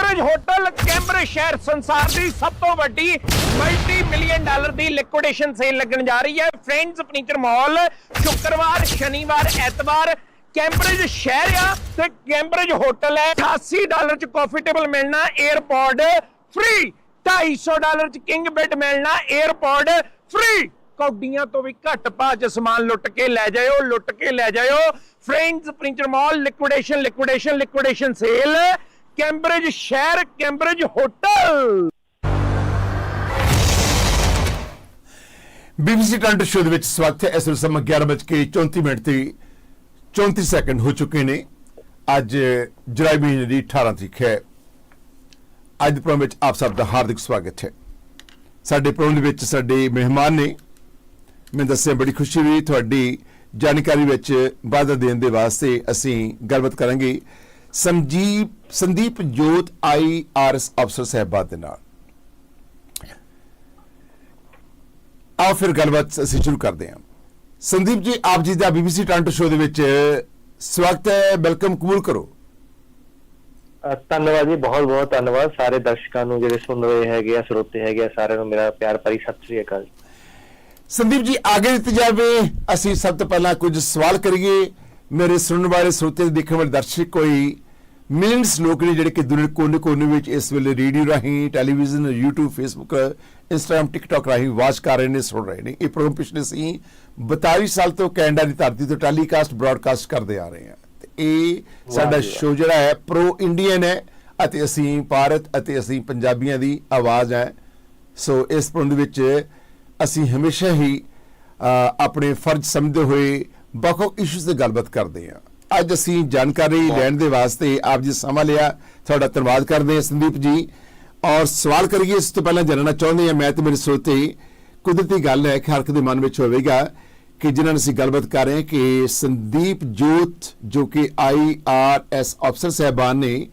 ਕੈਂਬਰਜ hotel, ਕੈਂਬਰਜ ਸ਼ਹਿਰ ਸੰਸਾਰ ਦੀ ਸਭ ਤੋਂ ਵੱਡੀ ਮਲਟੀ ਮਿਲੀਅਨ ਡਾਲਰ ਦੀ ਲਿਕੁਇਡੇਸ਼ਨ ਸੇਲ ਲੱਗਣ ਜਾ ਰਹੀ ਹੈ। ਫਰੈਂਡਸ ਫਰਨੀਚਰ ਮਾਲ ਸ਼ੁੱਕਰਵਾਰ, ਸ਼ਨੀਵਾਰ, ਐਤਵਾਰ ਕੈਂਬਰਜ ਸ਼ਹਿਰ ਆ ਤੇ ਕੈਂਬਰਜ ਹੋਟਲ ਹੈ। 88 ਡਾਲਰ ਚ ਕਾਫੀ ਟੇਬਲ ਮਿਲਣਾ 에어ਪੋਰਟ ਫ੍ਰੀ 250 ਡਾਲਰ ਚ ਕਿੰਗ ਬੈੱਡ ਮਿਲਣਾ 에어ਪੋਰਟ ਫ੍ਰੀ ਕੌਡੀਆਂ ਤੋਂ ਵੀ ਘੱਟ ਭਾਅ 'ਚ ਸਮਾਨ ਲੁੱਟ ਕੇ ਲੈ ਜਾਇਓ, ਲੁੱਟ ਕੇ ਲੈ ਜਾਇਓ। Friends printer mall liquidation liquidation liquidation sale Cambridge ਸ਼ਹਿਰ, Cambridge hotel. BBC time show ਦੇ ਵਿੱਚ ਸਵਾਗਤ ਹੈ। ਇਸ ਵੇਲੇ ਸਮਾਂ 11:34 ਮਿੰਟ ਤੇ 34 ਸੈਕਿੰਡ ਹੋ ਚੁੱਕੇ ਨੇ। ਅੱਜ ਜੁਲਾਈ ਮਹੀਨੇ ਦੀ 18 ਤਰੀਕ ਹੈ। ਅੱਜ ਦੇ ਪ੍ਰੋਗਰਾਮ ਵਿੱਚ ਆਪ ਸਭ ਦਾ ਹਾਰਦਿਕ ਸਵਾਗਤ ਹੈ। ਸਾਡੇ ਪ੍ਰੋਗਰਾਮ ਦੇ ਵਿੱਚ ਸਾਡੇ ਮਹਿਮਾਨ ਨੇ। ਮੈਂ ਦੱਸਿਆ, ਬੜੀ ਖੁਸ਼ੀ ਹੋਈ। ਤੁਹਾਡੀ ਜਾਣਕਾਰੀ ਵਿੱਚ ਵਾਧਾ ਦੇਣ ਦੇ ਵਾਸਤੇ ਅਸੀਂ ਗੱਲਬਾਤ ਕਰਾਂਗੇ। ਸੰਜੀਵ ਸੰਦੀਪ ਜੋਤ ਆਈਆਰਐਸ ਅਫਸਰ ਸਾਹਿਬਾਨ ਦੇ ਨਾਲ। ਆਓ ਫਿਰ ਗੱਲਬਾਤ ਅਸੀਂ ਸ਼ੁਰੂ ਕਰਦੇ ਹਾਂ। ਸੰਦੀਪ ਜੀ ਆਪ ਜੀ ਦਾ ਬੀਬੀਸੀ ਟਾਂਟੋ ਸ਼ੋਅ ਦੇ ਵਿੱਚ ਸਵਾਗਤ ਹੈ। ਵੈਲਕਮ ਕਬੂਲ ਕਰੋ। ਧੰਨਵਾਦ ਜੀ ਬਹੁਤ ਬਹੁਤ ਧੰਨਵਾਦ। ਸਾਰੇ ਦਰਸ਼ਕਾਂ ਨੂੰ ਜਿਹੜੇ ਸੁਣ ਰਹੇ ਹੈਗੇ ਆ ਸਰੋਤੇ ਹੈਗੇ ਆ ਸਾਰਿਆਂ ਨੂੰ ਮੇਰਾ ਪਿਆਰ ਭਰੀ ਸਤਿ ਸ੍ਰੀ ਅਕਾਲ। ਸੰਦੀਪ ਜੀ ਆਗੇ ਦਿੱਤੀ ਜਾਵੇ ਅਸੀਂ ਸਭ ਤੋਂ ਪਹਿਲਾਂ ਕੁਝ ਸਵਾਲ ਕਰੀਏ। ਮੇਰੇ ਸੁਣਨ ਵਾਲੇ ਸਰੋਤੇ ਤੇ ਦੇਖਣ ਵਾਲੇ ਦਰਸ਼ਕ ਕੋਈ ਮਿਲੀਅਨਸ ਲੋਕ ਨੇ ਜਿਹੜੇ ਕਿ ਦੁਨੀਆ ਕੋਨੇ-ਕੋਨੇ ਵਿੱਚ ਇਸ ਵੇਲੇ ਰੇਡੀਓ ਰਾਹੀਂ television YouTube Facebook Instagram TikTok ਰਾਹੀਂ ਵਾਚ ਕਰ ਰਹੇ ਨੇ ਸੁਣ ਰਹੇ ਨੇ। ਇਹ ਪ੍ਰੋਗਰਾਮ ਪਿਛਲੇ ਸੀ 42 ਸਾਲ ਤੋਂ ਕੈਨੇਡਾ ਦੀ ਧਰਤੀ ਤੋਂ ਟੈਲੀਕਾਸਟ ਬ੍ਰਾਡਕਾਸਟ ਕਰਦੇ ਆ ਰਹੇ ਹਾਂ ਤੇ ਇਹ ਸਾਡਾ। ਸ਼ੋਅ ਜਿਹੜਾ ਹੈ ਪ੍ਰੋ ਇੰਡੀਅਨ ਹੈ ਅਤੇ ਅਸੀਂ ਭਾਰਤ ਅਤੇ ਅਸੀਂ ਪੰਜਾਬੀਆਂ ਦੀ ਆਵਾਜ਼ ਹੈ। ਸੋ ਇਸ ਪ੍ਰੋਗਰਾਮ ਦੇ ਵਿੱਚ ਅਸੀਂ ਹਮੇਸ਼ਾ ਹੀ ਆਪਣੇ ਫਰਜ਼ ਸਮਝਦੇ ਹੋਏ ਵੱਖ-ਵੱਖ ਇਸ਼ੂਜ਼ ਤੇ ਗੱਲਬਾਤ ਕਰਦੇ ਹਾਂ। ਅੱਜ ਅਸੀਂ ਜਾਣਕਾਰੀ ਲੈਣ ਦੇ ਵਾਸਤੇ ਆਪ ਜੀ ਸਮਾਂ ਲਿਆ। ਤੁਹਾਡਾ ਧੰਨਵਾਦ ਕਰਦੇ ਹਾਂ ਸੰਦੀਪ ਜੀ। ਔਰ ਸਵਾਲ ਕਰੀਏ ਇਸ ਤੋਂ ਪਹਿਲਾਂ ਜਾਣਨਾ ਚਾਹੁੰਦੇ ਹਾਂ ਮੈਂ ਤੇ ਮੇਰੇ ਸਰੋਤੇ ਕੁਦਰਤੀ ਗੱਲ ਹੈ ਕਿ ਹਰ ਇੱਕ ਦੇ ਮਨ ਵਿੱਚ ਹੋਵੇਗਾ ਕਿ ਜਿਨ੍ਹਾਂ ਨਾਲ ਅਸੀਂ ਗੱਲਬਾਤ ਕਰ ਰਹੇ ਹਾਂ ਕਿ ਸੰਦੀਪ ਜੋਤ ਜੋ ਕਿ ਆਈਆਰਐਸ ਅਫਸਰ ਸਹਿਬਾਨ ਨੇ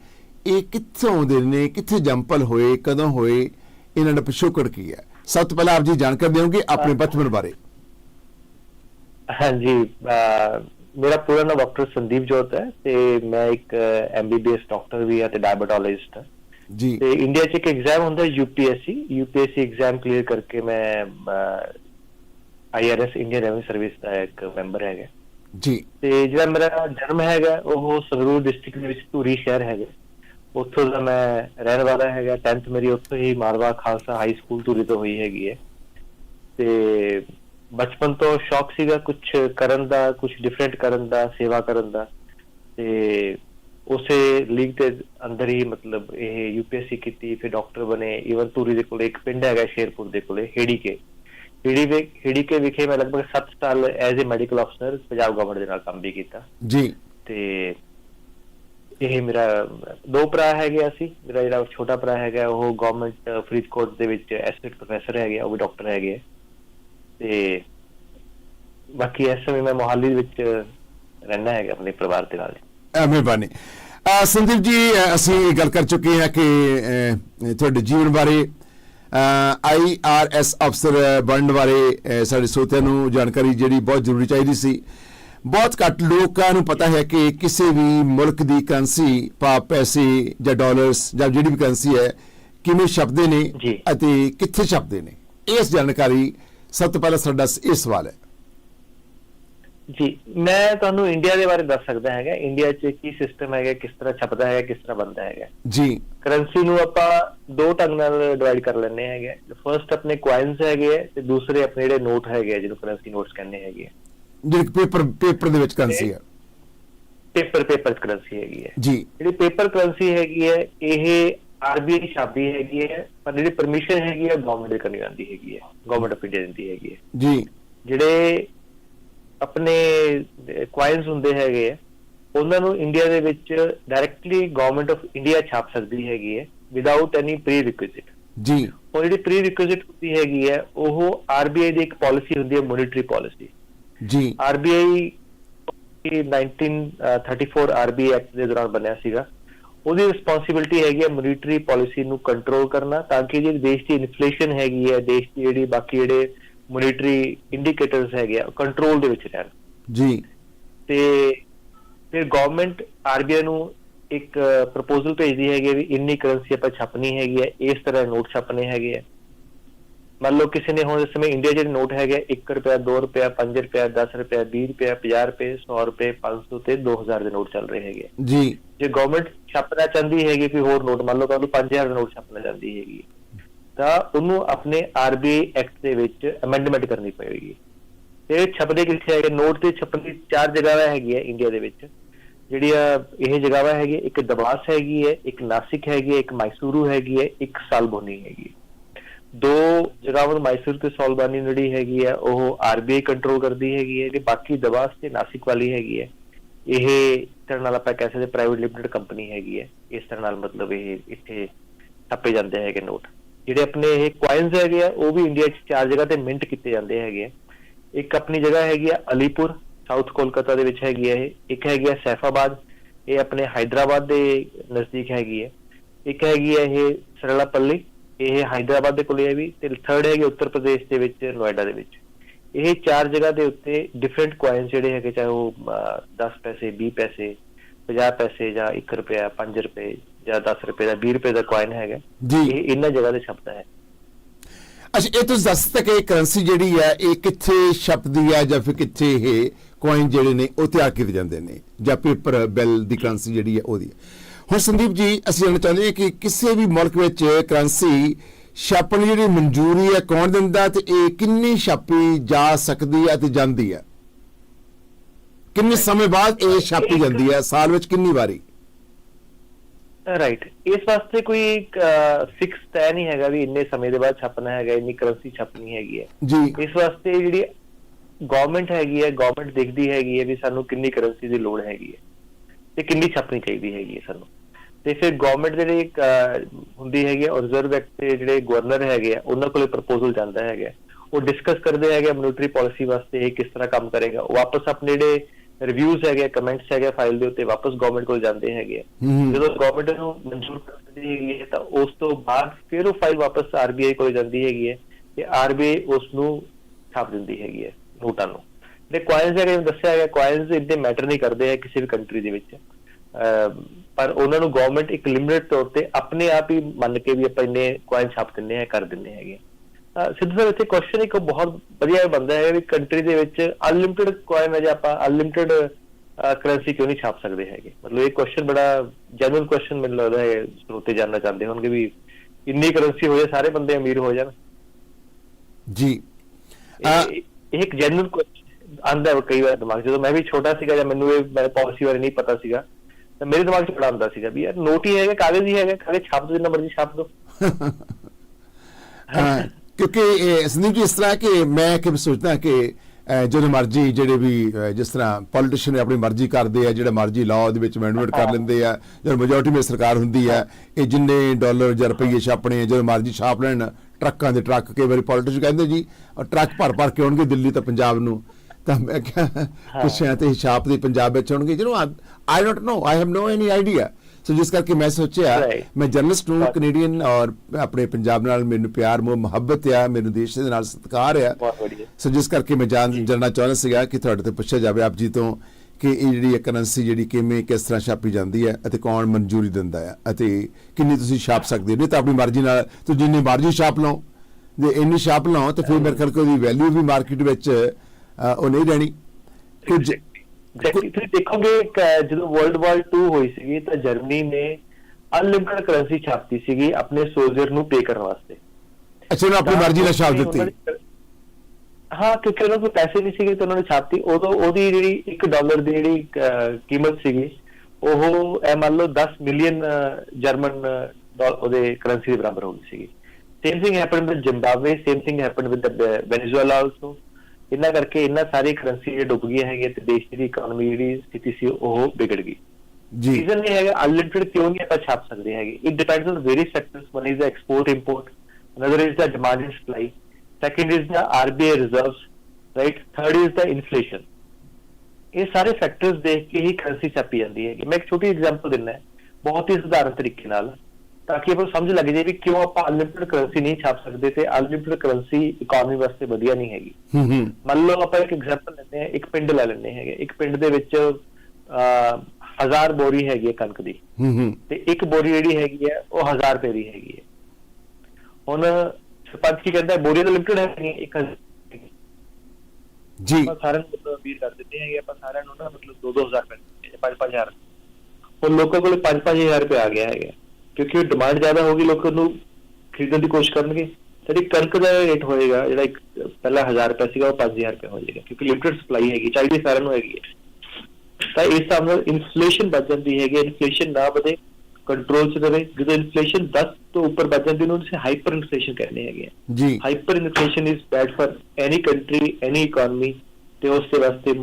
ਇਹ ਕਿੱਥੋਂ ਆਉਂਦੇ ਨੇ ਕਿੱਥੇ ਜੰਪਲ ਹੋਏ ਕਦੋਂ ਹੋਏ ਇਹਨਾਂ ਦਾ ਪਿਛੋਕੜ ਕੀ ਹੈ? ਸਭ ਤੋਂ ਪਹਿਲਾਂ ਆਪ ਜੀ ਜਾਣਕਾਰੀ ਦਿਓਗੇ ਆਪਣੇ ਬਚਪਨ ਬਾਰੇ। ਹਾਂਜੀ ਮੇਰਾ ਪੂਰਾ ਨਾਮ ਡਾਕਟਰ ਸੰਦੀਪ ਜੋਤ ਹੈ ਤੇ ਮੈਂ ਇੱਕ ਐਮਬੀਬੀਐਸ ਡਾਕਟਰ ਵੀ ਹਾਂ ਤੇ ਡਾਇਬਟੋਲੋਜਿਸਟ ਹਾਂ। ਜੀ। ਤੇ ਇੰਡੀਆ 'ਚ ਇੱਕ ਐਗਜ਼ਾਮ ਹੁੰਦਾ ਯੂਪੀਐਸਸੀ ਯੂਪੀਐਸਸੀ ਐਗਜ਼ਾਮ ਕਲੀਅਰ ਕਰਕੇ ਮੈਂ ਆਈਆਰਐਸ ਇੰਡੀਅਨ ਰੈਵਨਿਊ ਸਰਵਿਸ ਦਾ ਇੱਕ ਮੈਂਬਰ ਹੈਗਾ। ਜੀ। ਤੇ ਜਿਹੜਾ ਮੇਰਾ ਜਨਮ ਹੈਗਾ ਉਹ ਸੰਗਰੂਰ ਡਿਸਟ੍ਰਿਕਟ ਦੇ ਵਿੱਚ ਧੂਰੀ ਸ਼ਹਿਰ ਹੈਗਾ। ਉੱਥੋਂ ਦਾ ਮੈਂ ਰਹਿਣ ਵਾਲਾ ਹੈਗਾ। 10th ਮੇਰੀ ਉੱਥੋਂ ਹੀ ਮਾਰਵਾ ਖਾਲਸਾ ਹਾਈ ਸਕੂਲ ਧੂਰੀ ਤੋਂ ਹੋਈ ਹੈਗੀ ਹੈ। ਤੇ ਬਚਪਨ ਤੋਂ ਸ਼ੌਕ ਸੀਗਾ ਕੁਝ ਕਰਨ ਦਾ ਕੁਝ ਡਿਫਰੈਂਟ ਕਰਨ ਦਾ ਸੇਵਾ ਕਰਨ ਦਾ। ਤੇ ਉਸੇ ਲੀਗ ਦੇ ਅੰਦਰ ਹੀ ਮਤਲਬ ਇਹ ਯੂਪੀਐਸਸੀ ਕੀਤੀ ਫਿਰ ਡਾਕਟਰ ਬਣੇ। ਈਵਨ ਧੂਰੀ ਦੇ ਕੋਲ ਇੱਕ ਪਿੰਡ ਹੈਗਾ ਸ਼ੇਰਪੁਰ ਦੇ ਕੋਲੇ ਹੇੜੀਕੇ ਹੇੜੀ ਹੇੜੀਕੇ ਵਿਖੇ ਮੈਂ ਲਗਭਗ 7 ਸਾਲ ਐਜ਼ ਅ ਮੈਡੀਕਲ ਅਫਸਰ ਪੰਜਾਬ ਗਵਰਨਮੈਂਟ ਦੇ ਨਾਲ ਕੰਮ ਵੀ ਕੀਤਾ। ਜੀ। ਤੇ ਇਹ ਮੇਰਾ ਦੋ ਭਰਾ ਹੈਗੇ ਅਸੀਂ। ਮੇਰਾ ਜਿਹੜਾ ਛੋਟਾ ਭਰਾ ਹੈਗਾ ਉਹ ਗਵਰਨਮੈਂਟ ਫਰੀਦਕੋਟ ਦੇ ਵਿੱਚ ਐਸਪੀਟ ਪ੍ਰੋਫੈਸਰ ਹੈਗੇ ਉਹ ਵੀ ਡਾਕਟਰ ਹੈਗੇ ਆ। ਤੇ ਬਾਕੀ ਇਸ ਸਮੇਂ ਮੈਂ ਮੋਹਾਲੀ ਵਿੱਚ ਰਹਿਣਾ ਹੈਗਾ ਆਪਣੇ ਪਰਿਵਾਰ ਦੇ ਨਾਲ। ਮਿਹਰਬਾਨੀ। ਸੰਦੀਪ ਜੀ ਅਸੀਂ ਇਹ ਗੱਲ ਕਰ ਚੁੱਕੇ ਹਾਂ ਕਿ ਤੁਹਾਡੇ ਜੀਵਨ ਬਾਰੇ ਆਈਆਰਐਸ ਅਫਸਰ ਬਣਨ ਬਾਰੇ ਸਾਡੇ ਸਰੋਤਿਆਂ ਨੂੰ ਜਾਣਕਾਰੀ ਜਿਹੜੀ ਬਹੁਤ ਜ਼ਰੂਰੀ ਚਾਹੀਦੀ ਸੀ। ਬਹੁਤ ਘੱਟ ਲੋਕਾਂ ਨੂੰ ਪਤਾ ਹੈ ਕਿ ਕਿਸੇ ਵੀ ਮੁਲਕ ਦੀ ਕਰੰਸੀ ਪਾ ਪੈਸੇ ਜਾਂ ਡਾਲਰਸ ਜਾਂ ਜਿਹੜੀ ਵੀ ਕਰੰਸੀ ਹੈ ਕਿਵੇਂ ਛਪਦੇ ਨੇ। ਅਤੇ ਕਿੱਥੇ ਛਪਦੇ ਨੇ। ਇਸ ਜਾਣਕਾਰੀ ਸਭ ਤੋਂ ਪਹਿਲਾਂ ਸਾਡਾ ਇਹ ਸਵਾਲ ਹੈ। ਜੀ ਮੈਂ ਤੁਹਾਨੂੰ ਇੰਡੀਆ ਦੇ ਬਾਰੇ ਦੱਸ ਸਕਦਾ ਹੈਗਾ। ਇੰਡੀਆ 'ਚ ਕੀ ਸਿਸਟਮ ਹੈਗਾ ਕਿਸ ਤਰ੍ਹਾਂ ਛਪਦਾ ਹੈਗਾ ਕਿਸ ਤਰ੍ਹਾਂ ਬਣਦਾ ਹੈਗਾ। ਜੀ। ਕਰੰਸੀ ਨੂੰ ਆਪਾਂ ਦੋ ਢੰਗ ਨਾਲ ਡਿਵਾਈਡ ਕਰ ਲੈਂਦੇ ਹੈਗੇ। ਫਰਸਟ ਆਪਣੇ ਕੁਆਇਨਸ ਹੈਗੇ ਤੇ ਦੂਸਰੇ ਆਪਣੇ ਜਿਹੜੇ ਨੋਟ ਹੈਗੇ ਜਿਹਨੂੰ ਕਰੰਸੀ ਨੋਟਸ ਕਹਿੰਦੇ ਹੈਗੇ ਜਿਹੜੀ ਪੇਪਰ ਪੇਪਰ ਦੇ ਵਿੱਚ ਕਰੰਸੀ ਹੈ ਪੇਪਰ ਪੇਪਰ ਕਰੰਸੀ ਹੈਗੀ ਹੈ ਜੀ। ਜਿਹੜੀ ਪੇਪਰ ਕਰੰਸੀ ਹੈਗੀ ਹੈ ਇਹ ਆਰਬੀਆਈ ਛਾਪੀ ਹੈਗੀ ਹੈ ਪਰ ਜਿਹੜੀ ਪਰਮਿਸ਼ਨ ਹੈਗੀ ਹੈ ਗਵਰਨਮੈਂਟ ਦੇ ਕਰਨੀ ਆਉਂਦੀ ਹੈਗੀ ਹੈ ਗਵਰਨਮੈਂਟ ਆਫ ਇੰਡੀਆ ਦਿੰਦੀ ਹੈਗੀ ਹੈ। ਜੀ। ਜਿਹੜੇ ਆਪਣੇ ਕੁਆਇਨਸ ਹੁੰਦੇ ਹੈਗੇ ਆ ਉਹਨਾਂ ਨੂੰ ਇੰਡੀਆ ਦੇ ਵਿੱਚ ਡਾਇਰੈਕਟਲੀ ਗਵਰਨਮੈਂਟ ਆਫ ਇੰਡੀਆ ਛਾਪ ਸਕਦੀ ਹੈਗੀ ਹੈ ਵਿਦਆਊਟ ਐਨੀ ਪ੍ਰੀ ਰਿਕੁਇਜ਼ਿਟ ਜੀ। ਉਹ ਜਿਹੜੀ ਪ੍ਰੀ ਰਿਕੁਇਜ਼ਿਟ ਹੁੰਦੀ ਹੈਗੀ ਹੈ ਉਹ ਆਰਬੀਆਈ ਦੀ ਇੱਕ ਪਾਲਿਸੀ ਹੁੰਦੀ ਹੈ ਮੋਨਿਟਰੀ ਪਾਲਿਸੀ ਜੀ। ਆਰਬੀਆਈ 1934 ਆਰਬੀਆਈ ਐਕਟ ਦੇ ਦੌਰਾਨ ਬਣਿਆ ਸੀਗਾ। ਉਹਦੀ ਰਿਸਪੌਂਸਿਬਿਲਟੀ ਹੈਗੀ ਹੈ ਮੋਨਿਟਰੀ ਪਾਲਿਸੀ ਨੂੰ ਕੰਟਰੋਲ ਕਰਨਾ ਤਾਂ ਕਿ ਜਿਹੜੀ ਦੇਸ਼ ਦੀ ਇਨਫਲੇਸ਼ਨ ਹੈਗੀ ਹੈ ਦੇਸ਼ ਦੀ ਜਿਹੜੀ ਬਾਕੀ ਜਿਹੜੇ ਮੋਨਿਟਰੀ ਇੰਡੀਕੇਟਰਸ ਹੈਗੇ ਆ ਕੰਟਰੋਲ ਦੇ ਵਿੱਚ ਰਹਿਣ। ਜੀ। ਤੇ ਫਿਰ ਗਵਰਨਮੈਂਟ ਆਰਬੀਆਈ ਨੂੰ ਇੱਕ ਪ੍ਰਪੋਜ਼ਲ ਭੇਜਦੀ ਹੈਗੀ ਵੀ ਇੰਨੀ ਕਰੰਸੀ ਆਪਾਂ ਛਾਪਣੀ ਹੈਗੀ ਹੈ ਇਸ ਤਰ੍ਹਾਂ ਨੋਟ ਛਾਪਣੇ ਹੈਗੇ ਆ। ਮੰਨ ਲਓ ਕਿਸੇ ਨੇ ਹੁਣ ਇਸ ਸਮੇਂ ਇੰਡੀਆ ਜਿਹੜੇ ਨੋਟ ਹੈਗੇ 1 ਰੁਪਿਆ 2 ਰੁਪਿਆ 5 ਰੁਪਿਆ 10 ਰੁਪਿਆ 20 ਰੁਪਿਆ 50 ਰੁਪਏ 100 ਰੁਪਏ 500 ਤੇ 2000 ਦੇ ਨੋਟ ਚੱਲ ਰਹੇ ਹੈਗੇ। ਜੀ ਜੇ ਗਵਰਨਮੈਂਟ ਛਾਪਣਾ ਚਾਹੁੰਦੀ ਹੈਗੀ ਕੋਈ ਹੋਰ ਨੋਟ ਮੰਨ ਲਓ ਤੁਹਾਨੂੰ 5000 ਦਾ ਨੋਟ ਛਾਪਣਾ ਚਾਹੁੰਦੀ ਹੈਗੀ ਤਾਂ ਉਹਨੂੰ ਆਪਣੇ ਆਰਬੀਆਈ ਐਕਟ ਦੇ ਵਿੱਚ ਅਮੈਂਡਮੈਂਟ ਕਰਨੀ ਪਏਗੀ ਤੇ ਛਪਦੇ ਕਿੱਥੇ ਹੈਗੇ ਨੋਟ ਤੇ ਛਪਣ ਦੀ ਚਾਰ ਜਗ੍ਹਾਵਾਂ ਹੈਗੀਆਂ ਇੰਡੀਆ ਦੇ ਵਿੱਚ ਜਿਹੜੀਆਂ ਇਹ ਜਗ੍ਹਾਵਾਂ ਹੈਗੀ ਇੱਕ ਦਬਾਸ ਹੈਗੀ ਹੈ ਇੱਕ ਨਾਸਿਕ ਹੈਗੀ ਹੈ ਇੱਕ ਮੈਸੂਰੂ ਹੈਗੀ ਹੈ ਇੱਕ ਸਾਲਬੋਨੀ ਹੈਗੀ ਹੈ। ਦੋ ਜਗ੍ਹਾਵਾਂ ਮਾਈਸੂਰ ਤੇ ਸਾਲਬਾਨੀ ਜਿਹੜੀ ਹੈਗੀ ਹੈ, ਉਹ ਆਰਬੀਆਈ ਕੰਟਰੋਲ ਕਰਦੀ ਹੈਗੀ ਹੈ ਤੇ ਬਾਕੀ ਦਬਾਸ ਤੇ ਨਾਸਿਕ ਵਾਲੀ ਹੈਗੀ ਹੈ। ਇਹ ਤਰ੍ਹਾਂ ਨਾਲ ਆਪਾਂ ਕਹਿ ਸਕਦੇ ਪ੍ਰਾਈਵੇਟ ਲਿਮਟਿਡ ਕੰਪਨੀ ਹੈਗੀ ਹੈ। ਇਸ ਤਰ੍ਹਾਂ ਨਾਲ ਮਤਲਬ ਇਹ ਇੱਥੇ ਛਾਪੇ ਜਾਂਦੇ ਹੈਗੇ ਨੋਟ ਜਿਹੜੇ ਆਪਣੇ ਇਹ ਕੁਆਇਨਸ ਹੈਗੇ ਆ, ਉਹ ਵੀ ਇੰਡੀਆ 'ਚ ਚਾਰ ਜਗ੍ਹਾ ਤੇ ਮਿੰਟ ਕੀਤੇ ਜਾਂਦੇ ਹੈਗੇ ਆ। ਇੱਕ ਆਪਣੀ ਜਗ੍ਹਾ ਹੈਗੀ ਆ ਅਲੀਪੁਰ ਸਾਊਥ ਕੋਲਕਾਤਾ ਦੇ ਵਿੱਚ ਹੈਗੀ ਹੈ ਇਹ। ਇੱਕ ਹੈਗੀ ਆ ਸੈਫਾਬਾਦ, ਇਹ ਆਪਣੇ ਹਾਈਦਰਾਬਾਦ ਦੇ ਨਜ਼ਦੀਕ ਹੈਗੀ ਹੈ ਇੱਕ ਹੈਗੀ ਹੈ ਇਹ ਸਰਲਾਪੱਲੀ ਇਹ ਹਾਈਦਰਾਬਾਦ ਦੇ ਕੋਲੇ ਹੈ ਵੀ ਤੇ ਥਰਡ ਹੈਗੀ ਉੱਤਰ ਪ੍ਰਦੇਸ਼ ਦੇ ਵਿੱਚ ਨੋਇਡਾ ਦੇ ਵਿੱਚ। ਇਹ ਚਾਰ ਜਗ੍ਹਾ ਦੇ ਉੱਤੇ ਡਿਫਰੈਂਟ ਕੁਆਇਨਸ ਜਿਹੜੇ ਹੈਗੇ ਚਾਹੇ ਉਹ ਅਹ, 10 ਪੈਸੇ 20 ਪੈਸੇ 50 ਪੈਸੇ ਜਾਂ 1 ਰੁਪਿਆ 5 ਰੁਪਏ ਜਾਂ 10 ਰੁਪਏ ਦਾ 20 ਰੁਪਏ ਦਾ ਕੁਆਇਨ ਹੈਗਾ। ਇਹ ਇਹਨਾਂ ਜਗ੍ਹਾ ਤੇ ਛਪਦਾ ਹੈ। ਅੱਛਾ ਇਹ ਤੁਸੀਂ ਦੱਸ ਸਕਦੇ ਕਿ ਕਰੰਸੀ ਜਿਹੜੀ ਹੈ ਇਹ ਕਿੱਥੇ ਛਪਦੀ ਹੈ ਜਾਂ ਫਿਰ ਕਿੱਥੇ ਇਹ ਕੋਇਨ ਜਿਹੜੇ ਨੇ ਉਹ ਤਿਆਰ ਕੀਤੇ ਜਾਂਦੇ ਨੇ? ਜਾਂ ਪੇਪਰ ਬਿੱਲ ਦੀ ਕਰੰਸੀ ਜਿਹੜੀ ਹੈ ਉਹਦੀ। ਹੁਣ ਸੰਦੀਪ ਜੀ ਅਸੀਂ ਜਾਣਨਾ ਚਾਹੁੰਦੇ ਹਾਂ ਕਿ ਕਿਸੇ ਵੀ ਮੁਲਕ ਵਿੱਚ ਕਰੰਸੀ ਛਾਪਣ ਦੀ ਜਿਹੜੀ ਮਨਜ਼ੂਰੀ ਹੈ ਕੌਣ ਦਿੰਦਾ ਤੇ ਇਹ ਕਿੰਨੀ ਛਾਪੀ ਜਾ ਸਕਦੀ ਹੈ ਤੇ ਜਾਂਦੀ ਹੈ? ਕਿੰਨੇ ਸਮੇਂ ਬਾਅਦ ਇਹ ਛਾਪੀ ਜਾਂਦੀ ਹੈ? ਸਾਲ ਵਿੱਚ ਕਿੰਨੀ ਵਾਰੀ? ਰਾਈਟ ਇਸ ਵਾਸਤੇ ਕੋਈ ਫਿਕਸ ਤੈਅ ਨਹੀਂ ਹੈਗਾ ਵੀ ਇੰਨੇ ਸਮੇਂ ਦੇ ਬਾਅਦ ਛਪਣਾ ਹੈਗਾ ਇੰਨੀ ਕਰੰਸੀ ਛਪਣੀ ਹੈਗੀ ਹੈ। ਜੀ। ਇਸ ਵਾਸਤੇ ਜਿਹੜੀ ਗਵਰਨਮੈਂਟ ਹੈਗੀ ਹੈ ਗਵਰਨਮੈਂਟ ਦੇਖਦੀ ਹੈਗੀ ਹੈ ਵੀ ਸਾਨੂੰ ਕਿੰਨੀ ਕਰੰਸੀ ਦੀ ਲੋੜ ਹੈਗੀ ਹੈ ਤੇ ਕਿੰਨੀ ਛਪਣੀ ਚਾਹੀਦੀ ਹੈਗੀ ਹੈ ਸਾਨੂੰ। ਤੇ ਫਿਰ ਗਵਰਨਮੈਂਟ ਦੇ ਜਿਹੜੀ ਹੁੰਦੀ ਹੈਗੀ ਹੈ ਰਿਜ਼ਰਵ ਐਕਟ ਦੇ ਜਿਹੜੇ ਗਵਰਨਰ ਹੈਗੇ ਆ ਉਹਨਾਂ ਕੋਲੇ ਪ੍ਰਪੋਜ਼ਲ ਜਾਂਦਾ ਹੈਗਾ। ਉਹ ਡਿਸਕਸ ਕਰਦੇ ਹੈਗੇ ਮੋਨਿਟਰੀ ਪਾਲਿਸੀ ਵਾਸਤੇ ਇਹ ਕਿਸ ਤਰ੍ਹਾਂ ਕੰਮ ਕਰੇਗਾ। ਉਹ ਵਾਪਸ ਆਪਣੇ ਜਿਹੜੇ ਰਿਵਿਊਜ਼ ਹੈਗੇ ਕਮੈਂਟਸ ਹੈਗੇ ਫਾਈਲ ਦੇ ਉੱਤੇ ਵਾਪਸ ਗਵਰਨਮੈਂਟ ਕੋਲ ਜਾਂਦੇ ਹੈਗੇ ਆ। ਜਦੋਂ ਗਵਰਨਮੈਂਟ ਨੂੰ ਮਨਜ਼ੂਰ ਕਰ ਦਿੰਦੀ ਹੈਗੀ ਹੈ ਤਾਂ ਉਸ ਤੋਂ ਬਾਅਦ ਫਿਰ ਉਹ ਫਾਈਲ ਵਾਪਸ ਆਰਬੀਆਈ ਕੋਲ ਜਾਂਦੀ ਹੈਗੀ ਹੈ ਤੇ ਆਰਬੀਆਈ ਉਸ ਨੂੰ ਛਾਪ ਦਿੰਦੀ ਹੈਗੀ ਹੈ ਨੋਟਾਂ ਨੂੰ। ਤੇ ਕੁਆਇਨਸ ਹੈਗੇ ਦੱਸਿਆ ਹੈਗਾ ਕੁਆਇਨਸ ਇੱਦੇ ਮੈਟਰ ਨਹੀਂ ਕਰਦੇ ਹੈ ਕਿਸੇ ਵੀ ਕੰਟਰੀ ਦੇ ਵਿੱਚ। ਪਰ ਉਹਨਾਂ ਨੂੰ ਗਵਰਨਮੈਂਟ ਇੱਕ ਲਿਮਿਟਡ ਤੌਰ ਤੇ ਆਪਣੇ ਆਪ ਹੀ ਮੰਨ ਕੇ ਵੀ ਆਪਾਂ ਇੰਨੇ ਕੁਆਇਨ ਛਾਪ ਦਿੰਦੇ ਆ ਕਰ ਦਿੰਦੇ ਹੈਗੇ ਸਿੱਧੂ ਸਾਹਿਬ ਇੱਥੇ ਕੁਐਸਚਨ ਇੱਕ ਬਹੁਤ ਵਧੀਆ ਬੰਦਾ ਹੈ ਵੀ ਕੰਟਰੀ ਦੇ ਵਿੱਚ ਅਨਲਿਮਿਟਿਡ ਕੁਆਇਨ ਹੈ ਜਾਂ ਆਪਾਂ ਅਨਲਿਮਿਟਿਡ ਕਰੰਸੀ ਕਿਉਂ ਨਹੀਂ ਛਾਪ ਸਕਦੇ ਹੈਗੇ? ਮਤਲਬ ਇਹ ਕੁਐਸਚਨ ਬੜਾ ਜੈਨੂਇਨ ਕੁਐਸਚਨ ਮੈਨੂੰ ਲੱਗਦਾ ਹੈ ਸਰੋਤੇ ਜਾਨਣਾ ਚਾਹੁੰਦੇ ਹੋਣਗੇ ਵੀ ਇੰਨੀ ਕਰੰਸੀ ਹੋ ਜਾਏ ਸਾਰੇ ਬੰਦੇ ਅਮੀਰ ਹੋ ਜਾਣ। ਜੀ। ਇਹ ਇੱਕ ਜੈਨੂਇਨ ਕੁਐਸਚਨ ਆਂਦਾ ਕਈ ਵਾਰ ਦਿਮਾਗ। ਜਦੋਂ ਮੈਂ ਵੀ ਛੋਟਾ ਸੀਗਾ ਜਾਂ ਮੈਨੂੰ ਇਹ ਪਾਲਿਸੀ ਬਾਰੇ ਨਹੀਂ ਪਤਾ ਸੀਗਾ ਤਾਂ ਮੇਰੇ ਦਿਮਾਗ 'ਚ ਬੜਾ ਆਉਂਦਾ ਸੀਗਾ ਵੀ ਯਾਰ ਨੋਟ ਹੀ ਹੈਗਾ ਕਾਗਜ਼ ਹੀ ਹੈਗਾ ਕਾਗਜ਼ ਛਾਪ ਦੋ ਜਿੰਨਾ ਮਰਜ਼ੀ ਛਾਪ ਦੋ ਕਿਉਂਕਿ ਸੰਦੀਪ ਜੀ ਇਸ ਤਰ੍ਹਾਂ ਕਿ ਮੈਂ ਕਿ ਸੋਚਦਾ ਕਿ ਜਦੋਂ ਮਰਜ਼ੀ ਜਿਹੜੇ ਵੀ ਜਿਸ ਤਰ੍ਹਾਂ ਪੋਲੀਟੀਸ਼ੀਅਨ ਆਪਣੀ ਮਰਜ਼ੀ ਕਰਦੇ ਆ ਜਿਹੜਾ ਮਰਜ਼ੀ ਲਾਅ ਦੇ ਵਿੱਚ ਅਮੈਂਡਮੈਂਟ ਕਰ ਲੈਂਦੇ ਆ ਜਦੋਂ ਮੈਜੋਰਟੀ ਵਿੱਚ ਸਰਕਾਰ ਹੁੰਦੀ ਆ ਇਹ ਜਿੰਨੇ ਡਾਲਰ ਜਾਂ ਰੁਪਈਏ ਛਾਪਣੇ ਜਦੋਂ ਮਰਜ਼ੀ ਛਾਪ ਲੈਣ ਟਰੱਕਾਂ ਦੇ ਟਰੱਕ ਕਈ ਵਾਰੀ ਪੋਲੀਟੀਸ਼ੀਅਨ ਕਹਿੰਦੇ ਜੀ ਟਰੱਕ ਭਰ ਭਰ ਕੇ ਆਉਣਗੇ ਦਿੱਲੀ ਤਾਂ ਪੰਜਾਬ ਨੂੰ। ਤਾਂ ਮੈਂ ਕਿਹਾ ਪੁੱਛਿਆ ਤੇ ਛਾਪ ਦੇ ਪੰਜਾਬ ਵਿੱਚ ਆਉਣਗੇ ਜਿਹਨੂੰ I don't know I have no any idea so ਜਿਸ ਕਰਕੇ ਮੈਂ ਸੋਚਿਆ. ਮੈਂ ਜਰਨਲਿਸਟ ਨੂੰ. ਕੈਨੇਡੀਅਨ ਔਰ ਆਪਣੇ ਪੰਜਾਬ ਨਾਲ ਮੈਨੂੰ ਪਿਆਰ ਮੋਹ ਮੁਹੱਬਤ ਆ ਮੈਨੂੰ ਦੇਸ਼ ਦੇ ਨਾਲ ਸਤਿਕਾਰ ਆ ਸੋ ਜਿਸ ਕਰਕੇ ਮੈਂ ਜਾਣ ਜਾਣਨਾ ਚਾਹੁੰਦਾ ਸੀਗਾ ਕਿ ਤੁਹਾਡੇ ਤੋਂ ਪੁੱਛਿਆ ਜਾਵੇ ਆਪ ਜੀ ਤੋਂ ਕਿ ਇਹ ਜਿਹੜੀ ਕਰੰਸੀ ਜਿਹੜੀ ਕਿਵੇਂ ਕਿਸ ਤਰ੍ਹਾਂ ਛਾਪੀ ਜਾਂਦੀ ਹੈ ਅਤੇ ਕੌਣ ਮਨਜ਼ੂਰੀ ਦਿੰਦਾ ਹੈ ਅਤੇ ਕਿੰਨੀ ਤੁਸੀਂ ਛਾਪ ਸਕਦੇ ਹੋ ਨਹੀਂ ਤਾਂ ਆਪਣੀ ਮਰਜ਼ੀ ਨਾਲ ਤੁਸੀਂ ਜਿੰਨੀ ਮਰਜ਼ੀ ਛਾਪ ਲਓ ਜੇ ਇੰਨੀ ਛਾਪ ਲਓ ਤਾਂ ਫਿਰ ਮੇਰੇ ਖਿਆਲ ਕੋਈ ਵੈਲਿਊ ਵੀ ਮਾਰਕੀਟ ਵਿੱਚ ਉਹ ਨਹੀਂ ਰਹਿਣੀ ਕੁਝ Exactly. ਤੁਸੀਂ ਦੇਖੋਗੇ ਜਦੋਂ ਵਰਲਡ ਵਾਰ 2 ਹੋਈ ਸੀਗੀ ਤਾਂ ਜਰਮਨੀ ਨੇ ਅਨਲਿਮਿਟਡ ਕਰੰਸੀ ਛਾਪਤੀ ਸੀਗੀ ਆਪਣੇ ਸੋਲਜਰ ਨੂੰ ਪੇ ਕਰਨ ਵਾਸਤੇ। ਅੱਛਾ ਉਹਨਾਂ ਆਪਣੀ ਮਰਜ਼ੀ ਨਾਲ ਛਾਪ ਦਿੱਤੀ। ਹਾਂ ਕਿਉਂਕਿ ਉਹਨਾਂ ਕੋਲ ਪੈਸੇ ਨਹੀਂ ਸੀਗੇ ਤਾਂ ਉਹਨਾਂ ਨੇ ਛਾਪਤੀ। ਉਦੋਂ ਉਹਦੀ ਜਿਹੜੀ 1 ਡਾਲਰ ਦੀ ਜਿਹੜੀ ਕੀਮਤ ਸੀਗੀ ਉਹ ਇਹ ਮੰਨ ਲਓ 10 ਮਿਲੀਅਨ ਜਰਮਨ ਡਾਲਰ ਉਹਦੇ ਕਰੰਸੀ ਦੇ ਬਰਾਬਰ ਹੋ ਗਈ ਸੀਗੀ same thing happen with Zimbabwe same thing happen with Venezuela also ਇਹਨਾਂ ਕਰਕੇ ਇਹਨਾਂ ਸਾਰੀ ਕਰੰਸੀ ਜਿਹੜੇ ਡੁੱਬ ਗਈਆਂ ਹੈਗੀਆਂ ਤੇ ਦੇਸ਼ ਦੀ ਇਕਨੋਮੀ ਜਿਹੜੀ ਸਥਿਤੀ ਸੀ ਉਹ ਵਿਗੜ ਗਈ। ਜੀ। ਰੀਜ਼ਨ ਇਹ ਹੈਗਾ ਅਨਲਿਮਿਟਡ ਕਿਉਂ ਨਹੀਂ ਆਪਾਂ ਛਾਪ ਸਕਦੇ ਹੈਗੇ? It depends on various factors one is the export import another is the demand and supply second is the RBI reserves right third is the inflation ਇਹ ਸਾਰੇ ਫੈਕਟਰਸ ਦੇਖ ਕੇ ਹੀ ਕਰੰਸੀ ਛਾਪੀ ਜਾਂਦੀ ਹੈਗੀ। ਮੈਂ ਇੱਕ ਛੋਟੀ ਐਗਜ਼ਾਮਪਲ ਦਿੰਦਾ। ਹੈ ਬਹੁਤ ਹੀ ਸਧਾਰਨ ਤਰੀਕੇ ਨਾਲ ਤਾਂ ਕਿ ਆਪਾਂ ਸਮਝ ਲੱਗ ਜਾਏ ਵੀ ਕਿਉਂ ਆਪਾਂ ਅਨਲਿਮਿਟਡ ਕਰੰਸੀ ਨਹੀਂ ਛਾਪ ਸਕਦੇ ਤੇ ਅਨਲਿਮਿਟਡ ਕਰੰਸੀ ਇਕਨੋਮੀ ਵਾਸਤੇ ਵਧੀਆ ਨਹੀਂ ਹੈਗੀ। ਹੂੰ ਹੂੰ। ਮੰਨ ਲਓ ਆਪਾਂ ਇੱਕ ਐਗਜ਼ਾਮਪਲ ਲੈਂਦੇ ਹਾਂ ਇੱਕ ਪਿੰਡ ਲੈ ਲੈਂਦੇ ਹੈਗੇ। ਇੱਕ ਪਿੰਡ ਦੇ ਵਿੱਚ ਅਹ, 1000 ਬੋਰੀ ਹੈਗੀ ਹੈ ਕਣਕ ਦੀ। ਹੂੰ ਹੂੰ। ਤੇ ਇੱਕ ਬੋਰੀ ਜਿਹੜੀ ਹੈਗੀ ਹੈ ਉਹ 1000 ਰੁਪਏ ਦੀ ਹੈਗੀ ਹੈ। ਹੁਣ ਸਰਪੰਚ ਕੀ ਕਹਿੰਦਾ ਬੋਰੀ ਤਾਂ ਲਿਮਟਿਡ ਹੈ ਇੱਕ ਹਜ਼ਾਰ ਜੀ। ਆਪਾਂ ਸਾਰਿਆਂ ਨੂੰ ਮਤਲਬ ਅਪੀਲ ਕਰ ਦਿੰਦੇ ਹੈਗੇ ਆਪਾਂ ਸਾਰਿਆਂ ਨੂੰ ਨਾ ਮਤਲਬ 2-2000 ਰੁਪਏ ਦਿੰਦੇ ਜਾਂ 5-5000 ਹੁਣ ਲੋਕਾਂ ਕੋਲ 5-5000 ਰੁਪਏ ਆ ਗਿਆ ਹੈਗਾ। ਕਿਉਂਕਿ ਡਿਮਾਂਡ ਜ਼ਿਆਦਾ ਹੋ ਗਈ ਲੋਕਾਂ ਨੂੰ ਖਰੀਦਣ ਦੀ ਕੋਸ਼ਿਸ਼ ਕਰਨਗੇ। ਜਿਹੜੀ ਕਣਕ ਦਾ ਰੇਟ ਹੋਏਗਾ ਜਿਹੜਾ ਇੱਕ ਪਹਿਲਾਂ 1000 ਰੁਪਏ ਸੀਗਾ ਉਹ 5000 ਰੁਪਏ ਹੋ ਜਾਏਗਾ ਕਿਉਂਕਿ ਲਿਮਟਿਡ ਸਪਲਾਈ ਹੈਗੀ ਚਾਹੀਦੀ ਸਾਰਿਆਂ ਨੂੰ ਹੈਗੀ ਹੈ। ਤਾਂ ਇਸ ਹਿਸਾਬ ਨਾਲ ਇਨਫਲੇਸ਼ਨ ਵੱਧ ਜਾਂਦੀ ਹੈਗੀ ਇਨਫਲੇਸ਼ਨ ਨਾ ਵਧੇ ਕੰਟਰੋਲ 'ਚ ਰਹੇ। ਜਦੋਂ ਇਨਫਲੇਸ਼ਨ 10 ਤੋਂ ਉੱਪਰ ਵੱਧ ਜਾਂਦੀ ਉਹਨੂੰ ਅਸੀਂ ਹਾਈਪਰ ਇਨਫਲੇਸ਼ਨ ਕਹਿੰਦੇ ਹੈਗੇ ਆ। ਜੀ। Hyper inflation is bad for any country any economy ਤੇ ਉਸ ਦੇ ਵਾਸਤੇ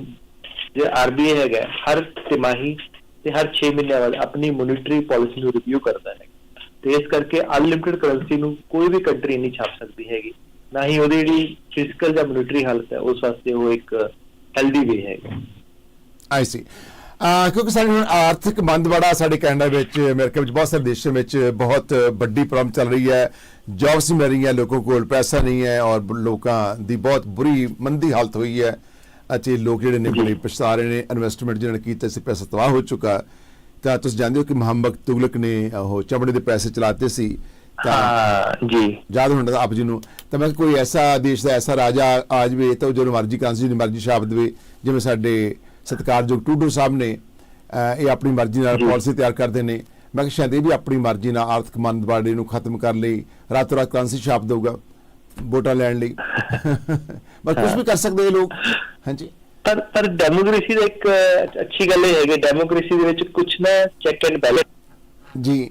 ਜੇ ਆਰਬੀਆਈ ਹੈਗਾ ਹਰ ਤਿਮਾਹੀ ਤੇ ਹਰ 6 ਮਹੀਨਿਆਂ ਬਾਅਦ ਆਪਣੀ ਮੋਨਿਟਰੀ ਪਾਲਿਸੀ ਨੂੰ ਰਿਵਿਊ ਕਰਦਾ ਹੈ। ਤੇ ਇਸ ਕਰਕੇ ਅਨਲਿਮਿਟਿਡ ਕਰੰਸੀ ਨੂੰ ਕੋਈ ਵੀ ਕੰਟਰੀ ਨਹੀਂ ਛਾਪ ਸਕਦੀ ਹੈਗੀ। ਨਾ ਹੀ ਉਹਦੀ ਜਿਹੜੀ ਫਿਜ਼ੀਕਲ ਜਾਂ ਮੋਨਿਟਰੀ ਹਾਲਤ ਹੈ, ਉਸ ਵਾਸਤੇ ਉਹ ਇੱਕ ਹੈਲਦੀ ਵੇ ਹੈਗਾ। ਆਈ ਸੀ ਕਿਉਂਕਿ ਸਾਡੇ ਹੁਣ ਆਰਥਿਕ ਮੰਦਵਾੜਾ ਸਾਡੇ ਕੈਨੇਡਾ ਵਿੱਚ, ਅਮਰੀਕਾ ਵਿੱਚ, ਬਹੁਤ ਸਾਰੇ ਦੇਸ਼ਾਂ ਵਿੱਚ ਬਹੁਤ ਵੱਡੀ ਪ੍ਰੋਬਲਮ ਚੱਲ ਰਹੀ ਹੈ। ਜੌਬਸ ਨਹੀਂ ਮਿਲ ਰਹੀਆਂ, ਲੋਕਾਂ ਕੋਲ ਪੈਸਾ ਨਹੀਂ ਹੈ ਔਰ ਲੋਕਾਂ ਦੀ ਬਹੁਤ ਬੁਰੀ, ਮੰਦੀ ਹਾਲਤ ਹੋਈ ਹੈ। ਅਤੇ ਲੋਕ ਜਿਹੜੇ ਨੇ ਬੜੇ ਪਛਤਾ ਰਹੇ ਨੇ ਇਨਵੈਸਟਮੈਂਟ ਜਿਹਨਾਂ ਨੇ ਕੀਤਾ ਸੀ ਪੈਸਾ ਤਬਾਹ ਹੋ ਚੁੱਕਾ। ਤਾਂ ਤੁਸੀਂ ਜਾਣਦੇ ਹੋ ਕਿ ਮੁਹੰਮਦ ਤੁਗਲਕ ਨੇ ਉਹ ਚਮੜੇ ਦੇ ਪੈਸੇ ਚਲਾਤੇ ਸੀ। ਤਾਂ ਜੀ। ਯਾਦ ਹੁੰਦਾ ਆਪ ਜੀ ਨੂੰ। ਤਾਂ ਮੈਂ ਕੋਈ ਐਸਾ ਦੇਸ਼ ਦਾ ਐਸਾ ਰਾਜਾ ਆ ਜਾਵੇ ਤਾਂ ਉਹ ਜਦੋਂ ਮਰਜ਼ੀ ਕਾਂਸੀ ਦੀ ਮਰਜ਼ੀ ਛਾਪ ਦੇਵੇ ਜਿਵੇਂ ਸਾਡੇ ਸਤਿਕਾਰਯੋਗ ਟੂਡੂ ਸਾਹਿਬ ਨੇ ਇਹ ਆਪਣੀ ਮਰਜ਼ੀ ਨਾਲ ਜੀ। ਪਾਲਿਸੀ ਤਿਆਰ ਕਰਦੇ ਨੇ। ਮੈਂ ਕਿਹਾ ਸ਼ਾਇਦ ਇਹ ਵੀ ਆਪਣੀ ਮਰਜ਼ੀ ਨਾਲ ਆਰਥਿਕ ਮੰਦਵਾੜੇ ਨੂੰ ਖਤਮ ਕਰ ਲਈ ਰਾਤੋਂ ਰਾਤ ਕਾਂਸੀ ਛਾਪ ਦਊਗਾ। ਵੋਟਾਂ ਲੈਣ ਲਈ। ਬਸ ਕੁਝ ਵੀ ਕਰ ਸਕਦੇ ਇਹ ਲੋਕ। ਹਾਂਜੀ। ਪਰ ਪਰ ਡੈਮੋਕ੍ਰੇਸੀ ਦਾ ਇੱਕ ਅੱਛੀ ਗੱਲ ਇਹ ਹੈ ਕਿ ਡੈਮੋਕ੍ਰੇਸੀ ਦੇ ਵਿੱਚ ਕੁਝ ਨਾ ਚੈੱਕ ਐਂਡ ਬੈਲੈਂਸ। ਜੀ।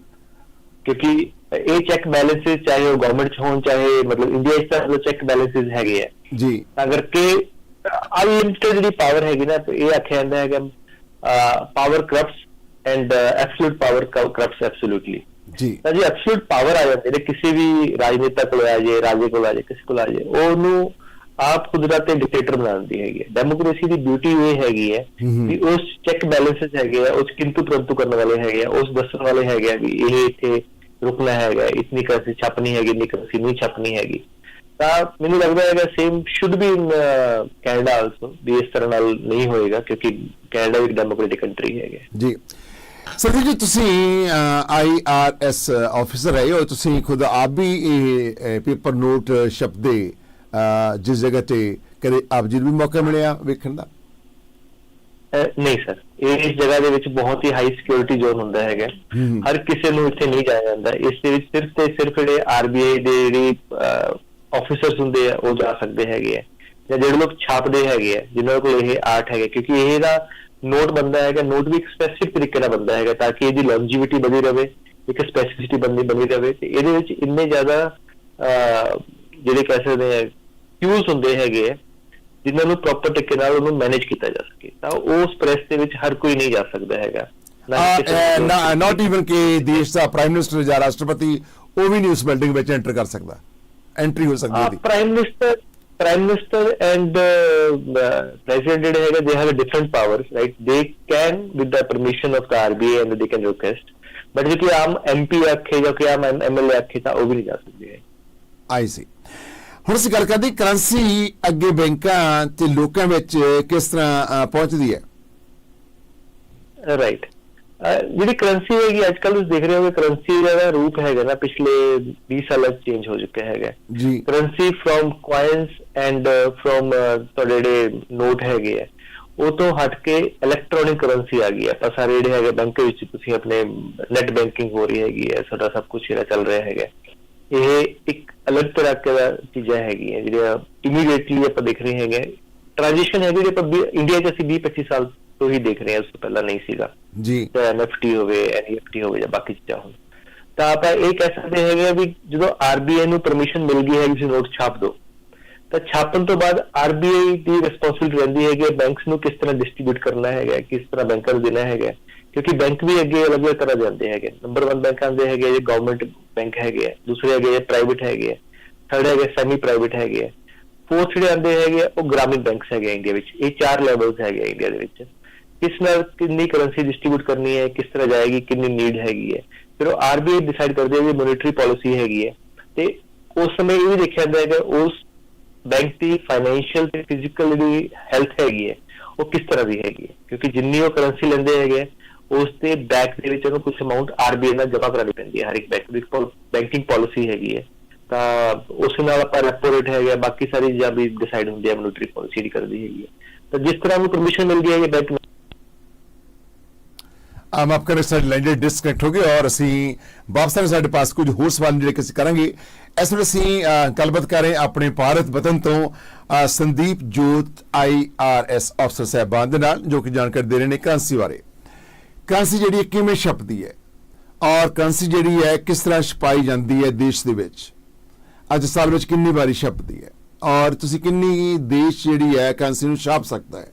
ਕਿਉਂਕਿ ਇਹ ਚੈੱਕ ਬੈਲੈਂਸਸ ਚਾਹੇ ਉਹ ਗਵਰਨਮੈਂਟ ਚ ਹੋਣ ਚਾਹੇ ਮਤਲਬ ਇੰਡੀਆ ਚ ਤਾਂ ਚੈੱਕ ਬੈਲੈਂਸਸ ਹੈਗੇ ਆ। ਜੀ। ਤਾਂ ਕਰਕੇ ਅਨਲਿਮਿਟਡ ਜਿਹੜੀ ਪਾਵਰ ਹੈਗੀ ਨਾ ਇਹ ਆਖਿਆ ਜਾਂਦਾ ਹੈ ਕਿ power corrupts and absolute power corrupts absolutely ਤਾਂ ਜੀ ਐਬਸੋਲੂਟ ਪਾਵਰ ਆ ਜਾਂਦੇ ਨੇ ਕਿਸੇ ਵੀ ਰਾਜਨੇਤਾ ਕੋਲ ਆ ਜਾਏ ਰਾਜੇ ਕੋਲ ਆ ਜਾਏ ਕਿਸੇ ਕੋਲ ਆ ਉਹ ਉਹਨੂੰ ਆਪ ਕੁਦਰਤ ਤੇ ਡਿਕਟੇਟਰ ਬਣਾ ਦਿੰਦੀ ਹੈਗੀ ਹੈ। ਡੈਮੋਕ੍ਰੇਸੀ ਦੀ ਬਿਊਟੀ ਇਹ ਹੈਗੀ ਹੈ। ਕਿ ਉਸ ਚੈੱਕ ਬੈਲੈਂਸਸ ਹੈਗੇ ਆ ਉਸ ਕਿੰਤੂ ਪ੍ਰੰਤੂ ਕਰਨ ਵਾਲੇ ਹੈਗੇ ਆ ਉਸ ਦੱਸਣ ਵਾਲੇ ਹੈਗੇ ਆ ਵੀ ਇਹ ਇੱਥੇ ਰੁਕਣਾ ਹੈਗਾ ਇਤਨੀ ਕਰੰਸੀ ਛਪਣੀ ਹੈਗੀ ਇਤਨੀ ਕਰੰਸੀ ਨਹੀਂ ਛਪਣੀ ਹੈਗੀ। ਤਾਂ ਮੈਨੂੰ ਲੱਗਦਾ ਹੈਗਾ same should be in Canada also ਵੀ ਇਸ ਤਰ੍ਹਾਂ ਨਾਲ ਨਹੀਂ ਹੋਏਗਾ ਕਿਉਂਕਿ ਕੈਨੇਡਾ ਇੱਕ ਡੈਮੋਕ੍ਰੈਟਿਕ ਕੰਟਰੀ ਹੈਗਾ ਜੀ। ਸਰਦੀ ਜੀ ਤੁਸੀਂ ਆਈਆਰਐਸ ਆਫੀਸਰ ਰਹੇ ਹੋ ਤੁਸੀਂ ਖੁਦ ਆਪ ਵੀ ਇਹ ਪੇਪਰ ਨੋਟ ਅਹ, ਜਿਸ ਜਗ੍ਹਾ ਤੇ ਕਦੇ ਆਪ ਜੀ ਨੂੰ ਵੀ ਮੌਕਾ ਮਿਲਿਆ ਵੇਖਣ ਦਾ? ਨਹੀਂ ਸਰ। ਇਸ ਜਗ੍ਹਾ ਦੇ ਵਿੱਚ ਬਹੁਤ ਹੀ ਹਾਈ ਸਿਕਿਉਰਿਟੀ ਜ਼ੋਨ ਹੁੰਦਾ ਹੈਗਾ। ਹਰ ਕਿਸੇ ਨੂੰ ਇੱਥੇ ਨਹੀਂ ਜਾਇਆ ਜਾਂਦਾ। ਇਸ ਦੇ ਵਿੱਚ ਸਿਰਫ ਤੇ ਸਿਰਫ ਜਿਹੜੇ ਆਰਬੀਆਈ ਦੇ ਜਿਹੜੀ ਆਫੀਸਰਸ ਹੁੰਦੇ ਆ ਉਹ ਜਾ ਸਕਦੇ ਹੈਗੇ ਆ। ਜਾਂ ਜਿਹੜੇ ਲੋਕ ਛਾਪਦੇ ਹੈਗੇ ਆ ਜਿਨ੍ਹਾਂ ਕੋਲ ਇਹ ਆਰਟ ਹੈਗਾ। ਕਿਉਂਕਿ ਇਹ ਦਾ ਨੋਟ ਬੰਦਾ ਹੈਗਾ ਨੋਟ ਵੀ ਇੱਕ ਸਪੈਸਿਫਿਕ ਤਰੀਕੇ ਦਾ ਬੰਦਾ ਹੈਗਾ ਤਾਂ ਕਿ ਇਹਦੀ ਲੌਂਜੀਵਿਟੀ ਬਣੀ ਰਵੇ ਇੱਕ ਸਪੈਸਿਫਿਸਿਟੀ ਬਣੀ ਬਣੀ ਰਵੇ ਤੇ ਇਹਦੇ ਵਿੱਚ ਇੰਨੇ ਜ਼ਿਆਦਾ ਜਿਹੜੇ ਕਹਿ ਸਕਦੇ ਆ ਕਿਊਜ਼ ਹੁੰਦੇ ਹੈਗੇ ਜਿਨ੍ਹਾਂ ਨੂੰ ਪ੍ਰੋਪਰ ਤਰੀਕੇ ਨਾਲ ਉਹਨੂੰ ਮੈਨੇਜ ਕੀਤਾ ਜਾ ਸਕੇ। ਤਾਂ ਉਸ ਪ੍ਰੈਸ ਦੇ ਵਿੱਚ ਹਰ ਕੋਈ ਨਹੀਂ ਜਾ ਸਕਦਾ ਹੈਗਾ। ਨਾਟ ਇਵਨ ਕਿ ਦੇਸ਼ ਦਾ ਪ੍ਰਾਈਮ ਮਿਨਿਸਟਰ ਜਾਂ ਰਾਸ਼ਟਰਪਤੀ ਉਹ ਵੀ ਨਹੀਂ ਉਸ ਬਿਲਡਿੰਗ ਵਿੱਚ ਐਂਟਰ ਕਰ ਸਕਦਾ। ਐਂਟਰੀ ਹੋ ਸਕਦੀ ਉਹਦੀ। prime minister prime minister and uh, uh, president ਹੈਗੇ they have a different powers right they can with the permission of the RBI and they can request but ਜੇ ਕੋਈ ਆਮ MP ਆਖੇ ਜਾਂ ਕੋਈ ਆਮ MLA ਆਖੇ ਤਾਂ ਉਹ ਵੀ ਨਹੀਂ ਜਾ ਸਕਦੇ ਆਈ ਸੀ ਹੁਣ ਅਸੀਂ ਗੱਲ ਕਰਦੇ ਕਰੰਸੀ ਅੱਗੇ ਬੈਂਕਾਂ ਤੇ ਲੋਕਾਂ ਵਿੱਚ ਕਿਸ ਤਰ੍ਹਾਂ ਪਹੁੰਚਦੀ ਹੈ ਰਾਈਟ ਜਿਹੜੀ ਕਰੰਸੀ ਹੈਗੀ ਅੱਜ ਕੱਲ ਤੁਸੀਂ ਦੇਖ ਰਹੇ ਹੋ ਕਰੰਸੀ ਦਾ ਰੂਪ ਹੈਗਾ ਨਾ ਪਿਛਲੇ 20 ਸਾਲਾਂ ਚ ਚੇਂਜ ਹੋ ਚੁੱਕਿਆ ਹੈਗਾ। ਜੀ। Currency from coins and from ਤੁਹਾਡੇ ਜਿਹੜੇ ਨੋਟ ਹੈਗੇ ਆ ਉਹ ਤੋਂ ਹਟ ਕੇ ਇਲੈਕਟ੍ਰੋਨਿਕ ਕਰੰਸੀ ਆ ਗਈ ਹੈ ਆਪਾਂ ਸਾਰੇ ਜਿਹੜੇ ਹੈਗੇ ਬੈਂਕ ਵਿੱਚ ਤੁਸੀਂ ਆਪਣੇ ਨੈਟ ਬੈਂਕਿੰਗ ਹੋ ਰਹੀ ਹੈਗੀ ਹੈ ਸਾਡਾ ਸਭ ਕੁਝ ਜਿਹੜਾ ਚੱਲ ਰਿਹਾ ਹੈਗਾ। ਇਹ ਇੱਕ ਅਲੱਗ ਤਰ੍ਹਾਂ ਦਾ ਚੀਜ਼ਾਂ ਹੈਗੀਆਂ ਜਿਹੜੀਆਂ ਇਮੀਡੀਏਟਲੀ ਆਪਾਂ ਦੇਖ ਰਹੇ ਹੈਗੇ ਟ੍ਰਾਂਜੀਸ਼ਨ ਹੈ ਜਿਹੜੀ ਆਪਾਂ ਇੰਡੀਆ 'ਚ ਅਸੀਂ 20 25 ਸਾਲ ਤੋਂ ਹੀ ਦੇਖ ਰਹੇ ਹਾਂ ਉਸ ਤੋਂ ਪਹਿਲਾਂ ਨਹੀਂ ਸੀਗਾ। ਜੀ। ਚਾਹੇ NFT ਹੋਵੇ NFT ਹੋਵੇ ਜਾਂ ਬਾਕੀ ਚੀਜ਼ਾਂ ਹੋਣ। ਤਾਂ ਆਪਾਂ ਇਹ ਕਹਿ ਸਕਦੇ ਹੈਗੇ ਵੀ ਜਦੋਂ RBI ਨੂੰ ਪਰਮਿਸ਼ਨ ਮਿਲ ਗਈ ਹੈ ਕਿ ਤੁਸੀਂ ਨੋਟ ਛਾਪ ਦਿਓ। ਤਾਂ ਛਾਪਣ ਤੋਂ ਬਾਅਦ RBI ਦੀ ਰਿਸਪੌਂਸਿਬਿਲਟੀ ਰਹਿੰਦੀ ਹੈ ਕਿ ਬੈਂਕਸ ਨੂੰ ਕਿਸ ਤਰ੍ਹਾਂ ਡਿਸਟ੍ਰੀਬਿਊਟ ਕਰਨਾ ਹੈਗਾ ਕਿਸ ਤਰ੍ਹਾਂ ਬੈਂਕਾਂ ਨੂੰ ਦੇਣਾ ਹੈਗਾ। ਕਿਉਂਕਿ ਬੈਂਕ ਵੀ ਅੱਗੇ ਅਲੱਗ-ਅਲੱਗ ਤਰ੍ਹਾਂ ਦੇ ਆਉਂਦੇ ਹੈਗੇ। ਨੰਬਰ 1 ਬੈਂਕ ਆਉਂਦੇ ਹੈਗੇ ਜੇ ਗਵਰਨਮੈਂਟ ਬੈਂਕ ਹੈਗੇ ਆ ਦੂਸਰੇ ਹੈਗੇ ਪ੍ਰਾਈਵੇਟ ਹੈਗੇ ਆ ਥਰਡ ਹੈਗੇ ਸੈਮੀ ਪ੍ਰਾਈਵੇਟ ਹੈਗੇ ਆ। ਫੋਰਥ ਜਿਹੜੇ ਆਉਂਦੇ ਹੈਗੇ ਉਹ ਗ੍ਰਾਮੀਣ ਬੈਂਕਸ ਹੈਗੇ ਆ ਇੰਡੀਆ ਵਿੱਚ। ਇਹ ਚਾਰ ਲੈਵਲਸ ਹੈਗੇ ਇੰਡੀਆ ਦੇ ਵਿੱਚ। ਕਿਸ ਨਾਲ ਕਿੰਨੀ ਕਰੰਸੀ ਡਿਸਟ੍ਰੀਬਿਊਟ ਕਰਨੀ ਹੈ ਕਿਸ ਤਰ੍ਹਾਂ ਜਾਏਗੀ ਕਿੰਨੀ ਨੀਡ ਹੈਗੀ ਹੈ। ਫਿਰ ਉਹ ਆਰਬੀਆਈ ਡਿਸਾਈਡ ਕਰਦੀ ਹੈ ਕਿ ਮੋਨਿਟਰੀ ਪਾਲਿਸੀ ਹੈਗੀ ਹੈ। ਤੇ ਉਸ ਸਮੇਂ ਇਹ ਵੀ ਦੇਖਿਆ ਜਾਂਦਾ ਹੈ ਕਿ ਉਸ ਬੈਂਕ ਦੀ ਫਾਈਨੈਂਸ਼ੀਅਲ ਤੇ ਫਿਜ਼ੀਕਲ ਜਿਹੜੀ ਹੈਲਥ ਹੈਗੀ ਹੈ ਉਹ ਕਿਸ ਤਰ੍ਹਾਂ ਦੀ ਹੈਗੀ ਹੈ। ਕਿਉਂਕਿ ਜਿੰਨੀ ਉਹ ਕਰੰਸੀ ਲੈਂਦੇ ਹੈਗੇ ਆ, ਉਸ ਤੇ ਬੈਕ ਦੇ ਵਿੱਚ ਉਹਨੂੰ ਕੁਝ ਅਮਾਉਂਟ ਆਰਬੀਆਈ ਨਾਲ ਜਮ੍ਹਾਂ ਕਰਾਉਣੀ ਪੈਂਦੀ ਹੈ ਹਰ ਇੱਕ ਬੈਂਕ ਦੀ ਬੈਂਕਿੰਗ ਪਾਲਿਸੀ ਹੈਗੀ ਹੈ। ਤਾਂ ਉਸ ਨਾਲ ਆਪਾਂ ਰੈਪੋ ਰੇਟ ਹੈਗਾ ਬਾਕੀ ਸਾਰੀ ਚੀਜ਼ਾਂ ਵੀ ਡਿਸਾਈਡ ਹੁੰਦੀ ਹੈ ਮੋਨਿਟਰੀ ਪਾਲਿਸੀ ਦੀ ਕਰਦੀ ਹੈਗੀ ਹੈ। ਤਾਂ ਜਿਸ ਤਰ੍ਹਾਂ ਨੂੰ ਪਰਮਿਸ਼ਨ ਮਿਲਦੀ ਹੈ ਇਹ ਬੈਂਕ ਆਮ ਆਪ ਕਰੇ ਸਾਡੀ ਲਾਈਨ ਡਿਸਕਨੈਕਟ ਹੋ ਗਏ ਔਰ ਅਸੀਂ ਵਾਪਸ ਆਏ ਸਾਡੇ ਪਾਸ ਕੁਝ ਹੋਰ ਸਵਾਲ ਜਿਹੜੇ ਕਿ ਅਸੀਂ ਕਰਾਂਗੇ। ਇਸ ਵੇਲੇ ਅਸੀਂ ਗੱਲਬਾਤ ਕਰ ਰਹੇ ਆਪਣੇ ਭਾਰਤ ਵਤਨ ਤੋਂ ਸੰਦੀਪ ਜੋਤ ਆਈਆਰਐਸ ਅਫਸਰ ਸਾਹਿਬਾਨ ਦੇ ਨਾਲ, ਜੋ ਕਿ ਜਾਣਕਾਰੀ ਦੇ ਰਹੇ ਨੇ ਕਰੰਸੀ ਬਾਰੇ। ਕਰੰਸੀ ਜਿਹੜੀ ਕਿਵੇਂ ਛਪਦੀ ਹੈ? ਔਰ ਕਰੰਸੀ ਜਿਹੜੀ ਹੈ ਕਿਸ ਤਰ੍ਹਾਂ ਛਪਾਈ ਜਾਂਦੀ ਹੈ ਦੇਸ਼ ਦੇ ਵਿੱਚ? ਅੱਜ ਸਾਲ ਵਿੱਚ ਕਿੰਨੀ ਵਾਰੀ ਛਪਦੀ ਹੈ? ਔਰ ਤੁਸੀਂ ਕਿੰਨੀ ਦੇਸ਼ ਜਿਹੜੀ ਹੈ ਕਰੰਸੀ ਨੂੰ ਛਾਪ ਸਕਦਾ ਹੈ?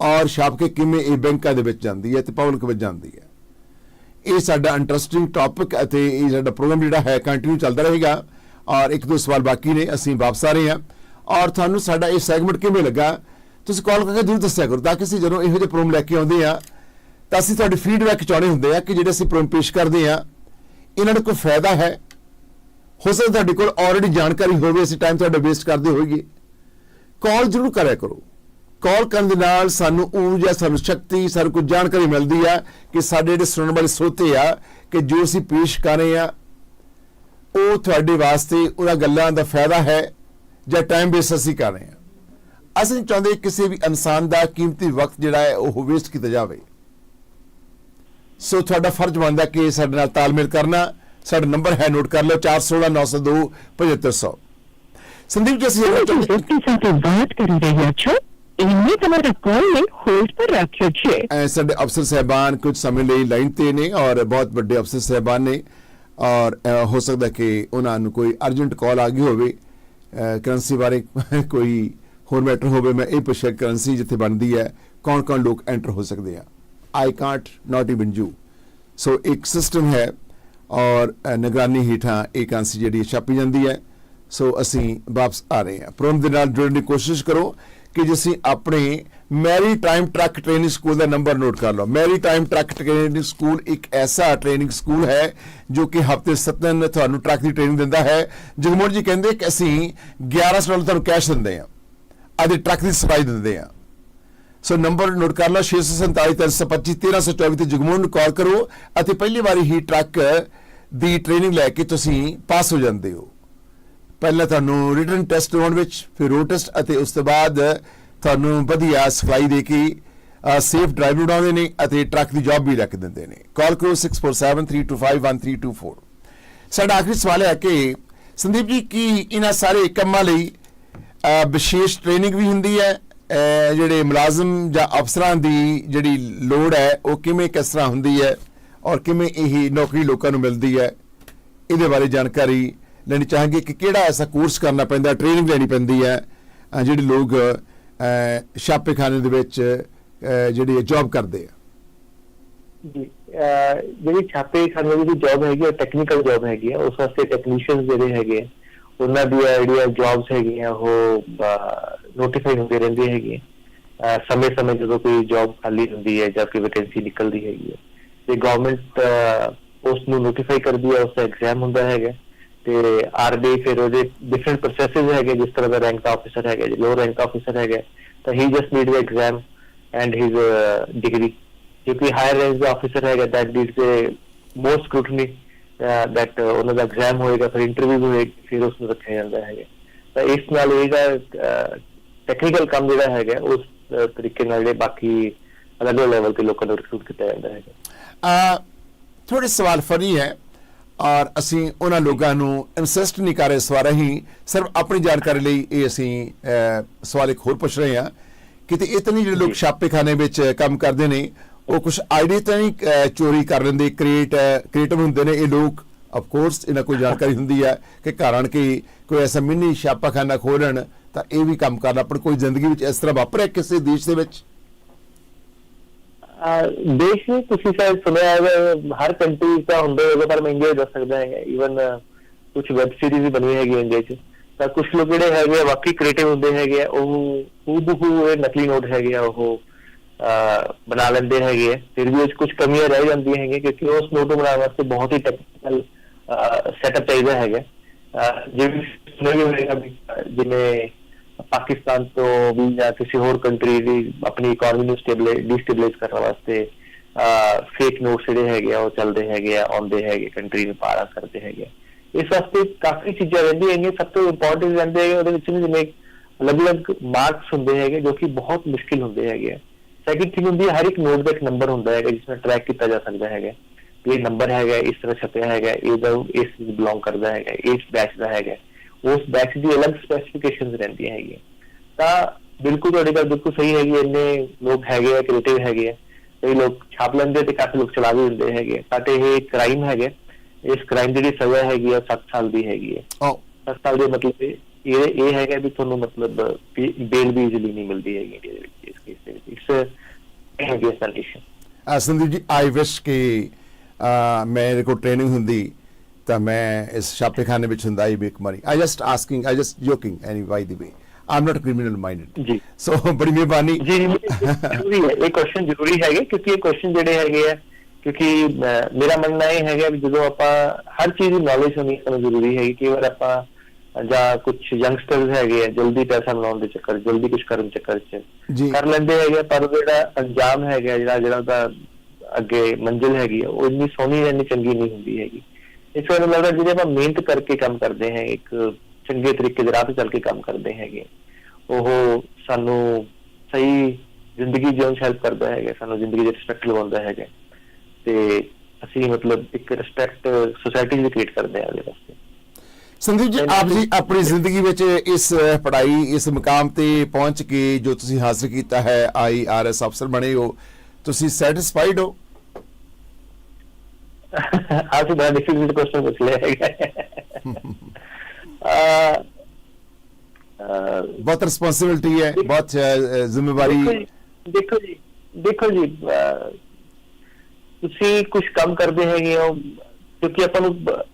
ਔਰ ਛਾਪ ਕੇ ਕਿਵੇਂ ਇਹ ਬੈਂਕਾਂ ਦੇ ਵਿੱਚ ਜਾਂਦੀ ਹੈ ਤੇ ਪਬਲਿਕ ਵਿੱਚ ਜਾਂਦੀ ਹੈ। ਇਹ ਸਾਡਾ ਇੰਟਰਸਟਿੰਗ ਟੌਪਿਕ ਅਤੇ ਇਹ ਸਾਡਾ ਪ੍ਰੋਗਰਾਮ ਜਿਹੜਾ ਹੈ ਕੰਟੀਨਿਊ ਚੱਲਦਾ ਰਹੇਗਾ। ਔਰ ਇੱਕ ਦੋ ਸਵਾਲ ਬਾਕੀ ਨੇ, ਅਸੀਂ ਵਾਪਸ ਆ ਰਹੇ ਹਾਂ। ਔਰ ਤੁਹਾਨੂੰ ਸਾਡਾ ਇਹ ਸੈਗਮੈਂਟ ਕਿਵੇਂ ਲੱਗਾ, ਤੁਸੀਂ ਕਾਲ ਕਰਕੇ ਜ਼ਰੂਰ ਦੱਸਿਆ ਕਰੋ ਤਾਂ ਕਿ ਅਸੀਂ ਜਦੋਂ ਇਹੋ ਜਿਹੇ ਪ੍ਰੋਗਰਾਮ ਲੈ ਕੇ ਆਉਂਦੇ ਆ ਤਾਂ ਅਸੀਂ ਤੁਹਾਡੇ ਫੀਡਬੈਕ ਚਾਹੁੰਦੇ ਹੁੰਦੇ ਆ ਕਿ ਜਿਹੜੇ ਅਸੀਂ ਪ੍ਰੋਗਰਾਮ ਪੇਸ਼ ਕਰਦੇ ਆ ਇਹਨਾਂ ਨੂੰ ਕੋਈ ਫਾਇਦਾ ਹੈ? ਹੋ ਸਕਦਾ ਤੁਹਾਡੇ ਕੋਲ ਆਲਰੇਡੀ ਜਾਣਕਾਰੀ ਹੋਵੇ, ਅਸੀਂ ਟਾਈਮ ਤੁਹਾਡਾ ਵੇਸਟ ਕਰਦੇ ਹੋਈਏ। ਕਾਲ ਜ਼ਰੂਰ ਕਰਿਆ ਕਰੋ। ਕਾਲ ਕਰਨ ਦੇ ਨਾਲ ਸਾਨੂੰ ਊਰਜਾ ਸਾਨੂੰ ਸ਼ਕਤੀ ਸਾਨੂੰ ਕੁਝ ਜਾਣਕਾਰੀ ਮਿਲਦੀ ਆ ਕਿ ਸਾਡੇ ਜਿਹੜੇ ਸੁਣਨ ਵਾਲੇ ਸੋਤੇ ਆ ਕਿ ਜੋ ਅਸੀਂ ਪੇਸ਼ ਕਰ ਰਹੇ ਆ ਉਹ ਤੁਹਾਡੇ ਵਾਸਤੇ ਉਹਨਾਂ ਗੱਲਾਂ ਦਾ ਫਾਇਦਾ ਹੈ ਜਾਂ ਟਾਈਮ ਵੇਸਟ ਅਸੀਂ ਕਰ ਰਹੇ ਆ। ਅਸੀਂ ਚਾਹੁੰਦੇ ਕਿਸੇ ਵੀ ਇਨਸਾਨ ਦਾ ਕੀਮਤੀ ਵਕਤ ਜਿਹੜਾ ਹੈ ਉਹ ਵੇਸਟ ਕੀਤਾ ਜਾਵੇ। ਸੋ ਤੁਹਾਡਾ ਫਰਜ਼ ਬਣਦਾ ਕਿ ਸਾਡੇ ਨਾਲ ਤਾਲਮੇਲ ਕਰਨਾ। ਸਾਡਾ ਨੰਬਰ ਹੈ ਨੋਟ ਕਰ ਲਓ 416902 7500 संदीप जी से बात कर रही है अच्छा ਇੰਨੇ ਕਮਰ ਕੋਲ ਨੇ ਹੋਲਡ ਪਰ ਰੱਖਿਓ ਛੇ ਸਾਡੇ ਅਫਸਰ ਸਹਿਬਾਨ ਕੁਝ ਸਮੇਂ ਲਈ ਲਾਈਨ ਤੇ ਨੇ ਔਰ ਬਹੁਤ ਵੱਡੇ ਅਫਸਰ ਸਹਿਬਾਨ ਨੇ ਔਰ ਹੋ ਸਕਦਾ ਕਿ ਉਹਨਾਂ ਨੂੰ ਕੋਈ ਅਰਜੈਂਟ ਕਾਲ ਆ ਗਈ ਹੋਵੇ। ਕਰੰਸੀ ਬਾਰੇ ਕੋਈ ਹੋਰ ਮੈਟਰ ਹੋਵੇ, ਮੈਂ ਇਹ ਪੁੱਛਿਆ ਕਰੰਸੀ ਜਿੱਥੇ ਬਣਦੀ ਹੈ ਕੌਣ ਕੌਣ ਲੋਕ ਐਂਟਰ ਹੋ ਸਕਦੇ ਆ। I can't not even you. So ਇੱਕ ਸਿਸਟਮ ਹੈ ਔਰ ਨਿਗਰਾਨੀ ਹੀਠਾਂ ਇਹ ਕਰੰਸੀ ਜਿਹੜੀ ਛਾਪੀ ਜਾਂਦੀ ਹੈ। ਸੋ ਅਸੀਂ ਵਾਪਸ ਆ ਰਹੇ ਹਾਂ। ਪ੍ਰੋਗਰਾਮ ਦੇ ਨਾਲ ਜੁੜਨ ਦੀ ਕੋਸ਼ਿਸ਼ ਕਰੋ। ਕਿ ਜਿਸੀਂ ਆਪਣੇ Mary time truck training school ਦਾ ਨੰਬਰ ਨੋਟ ਕਰ ਲਓ। Mary time truck training school ਇੱਕ ਐਸਾ ਟ੍ਰੇਨਿੰਗ ਸਕੂਲ ਹੈ ਜੋ ਕਿ ਹਫ਼ਤੇ 7 ਦਿਨ ਤੁਹਾਨੂੰ ਟਰੱਕ ਦੀ ਟ੍ਰੇਨਿੰਗ ਦਿੰਦਾ ਹੈ। ਜਗਮੋਹਨ ਜੀ ਕਹਿੰਦੇ ਕਿ ਅਸੀਂ 1100 ਡਾਲਰ ਤੁਹਾਨੂੰ ਕੈਸ਼ ਦਿੰਦੇ ਹਾਂ। ਆਦੇ ਟਰੱਕ ਦੀ ਸਫ਼ਾਈ ਦਿੰਦੇ ਹਾਂ। ਸੋ ਨੰਬਰ ਨੋਟ ਕਰ ਲਓ 647 1324 ਤੇ ਜਗਮੋਹਨ ਨੂੰ ਕਾਲ ਕਰੋ ਅਤੇ ਪਹਿਲੀ ਵਾਰੀ ਹੀ ਟਰੱਕ ਦੀ ਟ੍ਰੇਨਿੰਗ ਲੈ ਕੇ ਤੁਸੀਂ ਪਾਸ ਹੋ ਜਾਂਦੇ ਹੋ। ਪਹਿਲਾਂ ਤੁਹਾਨੂੰ ਰਿਟਨ ਟੈਸਟ ਹੋਣ ਵਿੱਚ, ਫਿਰ ਰੋਡ ਟੈਸਟ ਅਤੇ ਉਸ ਤੋਂ ਬਾਅਦ ਤੁਹਾਨੂੰ ਵਧੀਆ ਸਿਖਲਾਈ ਦੇ ਕੇ ਸੇਫ ਡਰਾਈਵ ਬਣਾਉਂਦੇ ਨੇ ਅਤੇ ਟਰੱਕ ਦੀ ਜੌਬ ਵੀ ਰੱਖ ਦਿੰਦੇ ਨੇ। ਕਾਲ ਕਰੋ 6473251324 ਸਾਡਾ ਆਖਰੀ ਸਵਾਲ ਹੈ ਕਿ ਸੰਦੀਪ ਜੀ, ਕੀ ਇਹਨਾਂ ਸਾਰੇ ਕੰਮਾਂ ਲਈ ਵਿਸ਼ੇਸ਼ ਟ੍ਰੇਨਿੰਗ ਵੀ ਹੁੰਦੀ ਹੈ? ਜਿਹੜੇ ਮੁਲਾਜ਼ਮ ਜਾਂ ਅਫਸਰਾਂ ਦੀ ਜਿਹੜੀ ਲੋੜ ਹੈ, ਉਹ ਕਿਵੇਂ ਕਿਸ ਤਰ੍ਹਾਂ ਹੁੰਦੀ ਹੈ? ਔਰ ਕਿਵੇਂ ਇਹ ਨੌਕਰੀ ਲੋਕਾਂ ਨੂੰ ਮਿਲਦੀ ਹੈ? ਇਹਦੇ ਬਾਰੇ ਜਾਣਕਾਰੀ ਲੈਣੀ ਚਾਹਾਂਗੇ ਕਿ ਕਿਹੜਾ ਐਸਾ ਕੋਰਸ ਕਰਨਾ ਪੈਂਦਾ ਟ੍ਰੇਨਿੰਗ ਲੈਣੀ ਪੈਂਦੀ ਹੈ ਜਿਹੜੇ ਲੋਕ ਛਾਪੇਖਾਨੇ ਦੇ ਵਿੱਚ ਜਿਹੜੀ ਜੌਬ ਕਰਦੇ ਆ। ਜੀ ਜਿਹੜੀ ਛਾਪੇ ਦੀ ਜੌਬ ਹੈਗੀ ਹੈ ਟੈਕਨੀਕਲ ਜੌਬ ਹੈਗੀ ਹੈ ਉਸ ਵਾਸਤੇ ਟੈਕਨੀਸ਼ੀਅਨਸ ਜਿਹੜੇ ਹੈਗੇ ਆ, ਉਹਨਾਂ ਦੀ ਜਿਹੜੀਆਂ ਜੌਬਸ ਹੈਗੀਆਂ ਉਹ ਨੋਟੀਫਾਈ ਹੁੰਦੇ ਰਹਿੰਦੇ ਹੈਗੇ ਸਮੇਂ-ਸਮੇਂ ਜਦੋਂ ਕੋਈ ਜੌਬ ਖਾਲੀ ਹੁੰਦੀ ਹੈ ਜਾਂ ਕੋਈ ਵੈਕੈਂਸੀ ਨਿਕਲਦੀ ਹੈਗੀ ਹੈ ਤੇ ਗਵਰਨਮੈਂਟ ਉਸ ਨੂੰ ਨੋਟੀਫਾਈ ਕਰਦੀ ਹੈ ਉਸ ਦਾ ਐਗਜ਼ਾਮ ਹੁੰਦਾ ਹੈਗਾ। ਤੇ ਆਰਬੀ ਫਿਰ ਉਹਦੇ ਡਿਫਰੈਂਟ ਪ੍ਰੋਸੈਸਸ ਹੈਗੇ, ਜਿਸ ਤਰ੍ਹਾਂ ਦਾ ਰੈਂਕ ਆਫੀਸਰ ਹੈਗਾ, ਜੀ ਲੋ ਰੈਂਕ ਆਫੀਸਰ ਹੈਗਾ, ਤਾਂ he just need the exam and his degree ਜੇ ਹਾਇਰ ਰੈਂਕ ਦਾ ਆਫੀਸਰ ਹੈਗਾ that needs a more scrutiny that ਉਹਨਾਂ ਦਾ ਐਗਜ਼ਾਮ ਹੋਏਗਾ, ਫਿਰ ਇੰਟਰਵਿਊ ਹੋਏਗਾ ਫਿਰ ਉਸ ਨੂੰ ਰੱਖਿਆ ਜਾਂਦਾ ਹੈਗਾ। ਤਾਂ ਇਸ ਨਾਲ ਇਹਦਾ ਟੈਕਨੀਕਲ ਕੰਮ ਜਿਹੜਾ ਹੈਗਾ, ਉਸ ਤਰੀਕੇ ਨਾਲ ਜਿਹੜੇ ਬਾਕੀ ਅਲੱਗ ਲੈਵਲ ਤੇ ਲੋਕਾਂ ਨੂੰ ਰਿਕਰੂਟ ਕੀਤਾ ਜਾਂਦਾ ਹੈਗਾ। ਅ ਥੋੜੇ ਸਵਾਲ ਫਨੀ ਹੈ। ਔਰ ਅਸੀਂ ਉਹਨਾਂ ਲੋਕਾਂ ਨੂੰ ਇਨਸਿਸਟ ਨਹੀਂ ਕਰ ਰਹੇ ਇਸ ਵਾਰ ਹੀ ਸਿਰਫ ਆਪਣੀ ਜਾਣਕਾਰੀ ਲਈ ਇਹ ਅਸੀਂ ਸਵਾਲ ਇੱਕ ਹੋਰ ਪੁੱਛ ਰਹੇ ਹਾਂ ਕਿਤੇ ਨਹੀਂ ਜਿਹੜੇ ਲੋਕ। ਛਾਪੇਖਾਨੇ ਵਿੱਚ ਕੰਮ ਕਰਦੇ ਨੇ ਉਹ ਕੁਝ ਆਈਡੀ ਤਾਂ ਨਹੀਂ ਚੋਰੀ ਕਰ ਲੈਂਦੇ ਕ੍ਰੀਏਟ ਕ੍ਰੀਏਟਿਵ ਹੁੰਦੇ ਨੇ ਇਹ ਲੋਕ ਆਫ ਕੋਰਸ ਇਹਨਾਂ ਕੋਈ ਜਾਣਕਾਰੀ ਹੁੰਦੀ ਹੈ ਕਿ ਘਰ ਆਣ ਕੇ ਕੋਈ ਐਸਾ ਮਿੰਨੀ ਛਾਪਾਖਾਨਾ ਖੋਲਣ ਤਾਂ ਇਹ ਵੀ ਕੰਮ ਕਰਨਾ ਪਰ ਕੋਈ ਜ਼ਿੰਦਗੀ ਵਿੱਚ ਇਸ ਤਰ੍ਹਾਂ ਵਾਪਰਿਆ ਕਿਸੇ ਦੇਸ਼ ਦੇ ਵਿੱਚ ਦੇਸ਼ ਵਿੱਚ ਤੁਸੀਂ ਸ਼ਾਇਦ ਸੁਣਿਆ ਹੋਵੇਗਾ ਹਰ ਕੰਟਰੀ ਦਾ ਹੁੰਦਾ ਹੋਵੇਗਾ ਪਰ ਮੈਂ ਇੰਡੀਆ ਦੱਸ ਸਕਦਾ ਹਾਂ। ਇਵਨ ਕੁਝ ਵੈਬ ਸੀਰੀਜ਼ ਵੀ ਬਣੀ ਹੈਗੀ ਇੰਡੀਆ 'ਚ। ਤਾਂ ਕੁਝ ਲੋਕ ਜਿਹੜੇ ਹੈਗੇ ਵਾਕਈ ਕ੍ਰੀਏਟਿਵ ਹੁੰਦੇ ਹੈਗੇ ਉਹ ਹੂਬਹੂ ਇਹ ਨਕਲੀ ਨੋਟ ਹੈਗੇ ਆ, ਉਹ ਬਣਾ ਲੈਂਦੇ ਹੈਗੇ ਆ। ਫਿਰ ਵੀ ਉਸ ਕੁਝ ਕਮੀਆਂ ਰਹਿ ਜਾਂਦੀਆਂ ਹੈਗੀਆਂ, ਕਿਉਂਕਿ ਉਸ ਨੋਟ ਨੂੰ ਬਣਾਉਣ ਵਾਸਤੇ ਬਹੁਤ ਹੀ ਟੈਕਨੀਕਲ ਸੈਟਅਪ ਚਾਹੀਦਾ ਹੈਗਾ। ਜਿਵੇਂ ਸੁਣਿਆ ਹੋਵੇਗਾ ਜਿਵੇਂ ਪਾਕਿਸਤਾਨ ਤੋਂ ਵੀ ਜਾਂ ਕਿਸੇ ਹੋਰ ਕੰਟਰੀ ਦੀ ਆਪਣੀ ਇਕਨੋਮੀ ਨੂੰ ਸਟੇਬਲਾਈਜ਼ ਡਿਸਟੇਬਲਾਈਜ਼ ਕਰਨ ਵਾਸਤੇ ਫੇਕ ਨੋਟਸ ਜਿਹੜੇ ਹੈਗੇ ਆ ਉਹ ਚੱਲਦੇ ਹੈਗੇ ਆ ਆਉਂਦੇ ਹੈਗੇ ਕੰਟਰੀ ਨੂੰ ਪਾਰਾ ਕਰਦੇ ਹੈਗੇ ਆ। ਇਸ ਵਾਸਤੇ ਕਾਫੀ ਚੀਜ਼ਾਂ ਰਹਿੰਦੀਆਂ ਹੈਗੀਆਂ ਸਭ ਤੋਂ ਇੰਪੋਰਟੈਂਟ ਰਹਿੰਦੇ ਹੈਗੇ ਉਹਦੇ ਵਿੱਚ ਵੀ ਜਿਵੇਂ ਅਲੱਗ-ਅਲੱਗ ਮਾਰਕਸ ਹੁੰਦੇ ਹੈਗੇ ਜੋ ਕਿ ਬਹੁਤ ਮੁਸ਼ਕਿਲ ਹੁੰਦੇ ਹੈਗੇ ਸੈਕਿੰਡ ਥਿੰਗ ਹੁੰਦੀ ਹੈ ਹਰ ਇੱਕ ਨੋਟ ਦਾ ਇੱਕ ਨੰਬਰ ਹੁੰਦਾ ਹੈਗਾ ਜਿਸ ਨਾਲ ਟਰੈਕ ਕੀਤਾ ਜਾ ਸਕਦਾ ਹੈਗਾ ਵੀ ਇਹ ਨੰਬਰ ਹੈਗਾ ਇਸ ਤਰ੍ਹਾਂ ਛਪਿਆ ਹੈਗਾ ਇਹਦਾ ਇਸ ਵਿੱਚ ਬਿਲੋਂਗ ਕਰਦਾ ਹੈਗਾ ਇਸ ਬੈਚ ਦਾ ਹੈਗਾ ਉਸ ਬੈਚ ਦੀ ਅਲੱਗ ਸਪੈਸੀਫਿਕੇਸ਼ਨਸ ਰਹਿੰਦੀਆਂ ਹੈਗੀਆਂ। ਤਾਂ ਬਿਲਕੁਲ ਤੁਹਾਡੀ ਗੱਲ ਬਿਲਕੁਲ ਸਹੀ ਹੈਗੀ ਇੰਨੇ ਲੋਕ ਹੈਗੇ ਆ ਕ੍ਰੀਏਟਿਵ ਹੈਗੇ ਆ। ਕਈ ਲੋਕ ਛਾਪ ਲੈਂਦੇ ਤੇ ਕਾਫੀ ਲੋਕ ਚਲਾ ਵੀ ਦਿੰਦੇ ਹੈਗੇ ਬਟ ਇਹ ਕ੍ਰਾਈਮ ਹੈਗਾ ਇਸ ਕ੍ਰਾਈਮ ਦੀ ਸਜ਼ਾ ਹੈਗੀ ਆ 7 ਸਾਲ ਦੀ ਹੈਗੀ ਹੈ। ਓ 7 ਸਾਲ ਦੇ ਮਤਲਬ ਇਹ ਇਹ ਹੈਗਾ ਵੀ ਤੁਹਾਨੂੰ ਮਤਲਬ ਬੇਲ ਵੀ ਇਜ਼ੀਲੀ ਨਹੀਂ ਮਿਲਦੀ ਹੈਗੀ ਇੰਡੀਆ ਦੇ ਵਿੱਚ ਇਸ ਕੇਸ ਦੇ ਵਿੱਚ। ਇਟਸ ਹੈਗੀ ਕੰਡੀਸ਼ਨ ਸੰਦੀਪ ਜੀ ਆਈ ਵਿਸ਼ ਕਿ ਮੇਰੇ ਕੋਲ ਟ੍ਰੇਨਿੰਗ ਹੁੰਦੀ। ਤਾਂ ਮੈਂ ਇਸ ਛਾਪੇਖਾਨੇ ਵਿੱਚ ਹੁੰਦਾ ਹੀ make money I just asking I just joking any by the way am not criminal minded ਜੀ। ਸੋ ਬੜੀ ਮਿਹਰਬਾਨੀ। ਜੀ ਜ਼ਰੂਰੀ ਹੈ। ਇਹ ਕੁਐਸਚਨ ਜ਼ਰੂਰੀ ਹੈਗੇ ਕਿਉਂਕਿ ਇਹ ਕੁਐਸਚਨ ਜਿਹੜੇ ਹੈਗੇ ਆ ਕਿਉਂਕਿ ਮੇਰਾ ਮੰਨਣਾ ਇਹ ਹੈਗਾ ਵੀ ਜਦੋਂ ਆਪਾਂ ਹਰ ਚੀਜ਼ ਦੀ ਨੌਲੇਜ ਹੋਣੀ ਸਾਨੂੰ ਜ਼ਰੂਰੀ ਹੈਗੀ। ਕਈ ਵਾਰ ਆਪਾਂ ਜਾਂ ਕੁਝ ਯੰਗਸਟਰਸ ਹੈਗੇ ਆ ਜਲਦੀ ਪੈਸਾ ਬਣਾਉਣ ਦੇ ਚੱਕਰ ਜਲਦੀ ਕੁਝ ਕਰਨ ਦੇ ਚੱਕਰ ਚ। ਕਰ ਲੈਂਦੇ ਹੈਗੇ ਪਰ ਜਿਹੜਾ ਅੰਜਾਮ ਹੈਗਾ ਜਿਹੜਾ ਜਿਹੜਾ ਉਹਦਾ ਅੱਗੇ ਮੰਜ਼ਿਲ ਹੈਗੀ ਉਹ ਇੰਨੀ ਸੋਹਣੀ ਇੰਨੀ ਚੰਗੀ ਨਹੀਂ ਹੁੰਦੀ ਹੈਗੀ। ਇਸ ਕਰਕੇ ਲੱਗਦਾ ਜਿਹੜੇ ਆਪਾਂ ਮਿਹਨਤ ਕਰਕੇ ਕੰਮ ਕਰਦੇ ਹਾਂ, ਇੱਕ ਚੰਗੇ ਤਰੀਕੇ ਦੇ ਰਾਹ ਤੇ ਚੱਲ ਕੇ ਕੰਮ ਕਰਦੇ ਹੈਗੇ, ਉਹ ਸਾਨੂੰ ਸਹੀ ਜ਼ਿੰਦਗੀ ਜਿਉਣ 'ਚ ਹੈਲਪ ਕਰਦਾ ਹੈਗਾ, ਸਾਨੂੰ ਜ਼ਿੰਦਗੀ ਦੇ ਰਿਸਪੈਕਟ ਲਵਾਉਂਦਾ ਹੈਗਾ। ਤੇ ਅਸੀਂ ਮਤਲਬ ਇੱਕ ਰਿਸਪੈਕਟ ਸੋਸਾਇਟੀ ਵੀ ਕ੍ਰੀਏਟ ਕਰਦੇ ਹਾਂ ਉਹਦੇ ਵਾਸਤੇ। ਸੰਦੀਪ ਜੀ, ਆਪ ਜੀ ਆਪਣੀ ਜ਼ਿੰਦਗੀ ਵਿੱਚ ਇਸ ਪੜ੍ਹਾਈ, ਇਸ ਮੁਕਾਮ ਤੇ ਪਹੁੰਚ ਕੇ ਜੋ ਤੁਸੀਂ ਹਾਸਲ ਕੀਤਾ ਹੈ ਆਈਆਰਐਸ ਅਫਸਰ ਬਣੇ ਹੋ, ਤੁਸੀਂ ਸੈਟੀਸਫਾਈਡ ਹੋ? ਆਹ ਤਾਂ ਬੜਾ ਡਿਫਿਕਲਟ ਕੁਐਸਚਨ ਪੁੱਛ ਲਿਆ ਹੈਗਾ ਆ ਬਹੁਤ ਰਿਸਪੌਂਸਿਬਿਲਟੀ ਹੈ ਬਹੁਤ ਅਹ, ਜ਼ਿੰਮੇਵਾਰੀ ਦੇਖੋ ਜੀ ਦੇਖੋ ਜੀ ਦੇਖੋ ਜੀ ਅਹ, ਤੁਸੀਂ ਕੁਝ ਕੰਮ ਕਰਦੇ ਹੈਗੇ ਹੋ ਕਿਉਂਕਿ ਆਪਾਂ ਨੂੰ ਬ-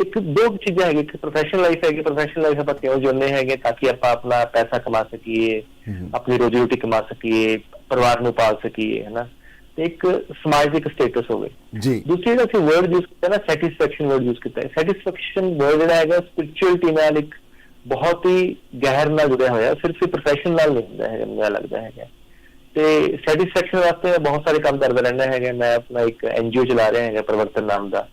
ਇੱਕ ਦੋ ਚੀਜ਼ਾਂ ਹੈਗੀਆਂ ਇੱਕ ਪ੍ਰੋਫੈਸ਼ਨਲ ਲਾਈਫ ਹੈਗੀ ਪ੍ਰੋਫੈਸ਼ਨਲ ਲਾਈਫ ਆਪਾਂ ਕਿਉਂ ਜੁੜਨੇ ਹੈਗੇ ਤਾਂ ਕਿ ਆਪਾਂ ਆਪਣਾ ਪੈਸਾ ਕਮਾ ਸਕੀਏ ਹਮ। ਆਪਣੀ ਰੋਜੀ ਰੋਟੀ ਕਮਾ ਸਕੀਏ ਪਰਿਵਾਰ ਨੂੰ ਪਾਲ ਸਕੀਏ ਹੈਨਾ ਤੇ ਇੱਕ ਸਮਾਜਿਕ ਸਟੇਟਸ ਹੋਵੇ। ਜੀ। ਦੂਸਰੀ ਜਿਹੜਾ ਅਸੀਂ ਵਰਡ ਯੂਜ਼ ਕੀਤਾ ਨਾ ਸੈਟੀਸਫੈਕਸ਼ਨ ਵਰਡ ਯੂਜ਼ ਕੀਤਾ। ਹੈ ਸੈਟੀਸਫੈਕਸ਼ਨ ਵਰਡ ਜਿਹੜਾ ਹੈਗਾ ਸਪਿਰਚੁਅਲਿਟੀ ਨਾਲ ਇੱਕ ਬਹੁਤ ਹੀ ਗਹਿਰ ਨਾਲ ਜੁੜਿਆ ਹੋਇਆ ਸਿਰਫ ਪ੍ਰੋਫੈਸ਼ਨ ਨਾਲ ਨਹੀਂ ਹੁੰਦਾ ਹੈ ਮੈਨੂੰ ਲੱਗਦਾ ਹੈਗਾ। ਤੇ ਸੈਟੀਸਫੈਕਸ਼ਨ ਵਾਸਤੇ ਬਹੁਤ ਸਾਰੇ ਕੰਮ ਕਰਦਾ ਰਹਿੰਦਾ ਹੈਗਾ। ਮੈਂ ਆਪਣਾ ਇੱਕ ਐਨਜੀਓ ਚਲਾ ਰਿਹਾ ਹੈਗਾ ਪਰਿਵਰਤਨ ਨਾਮ ਦਾ।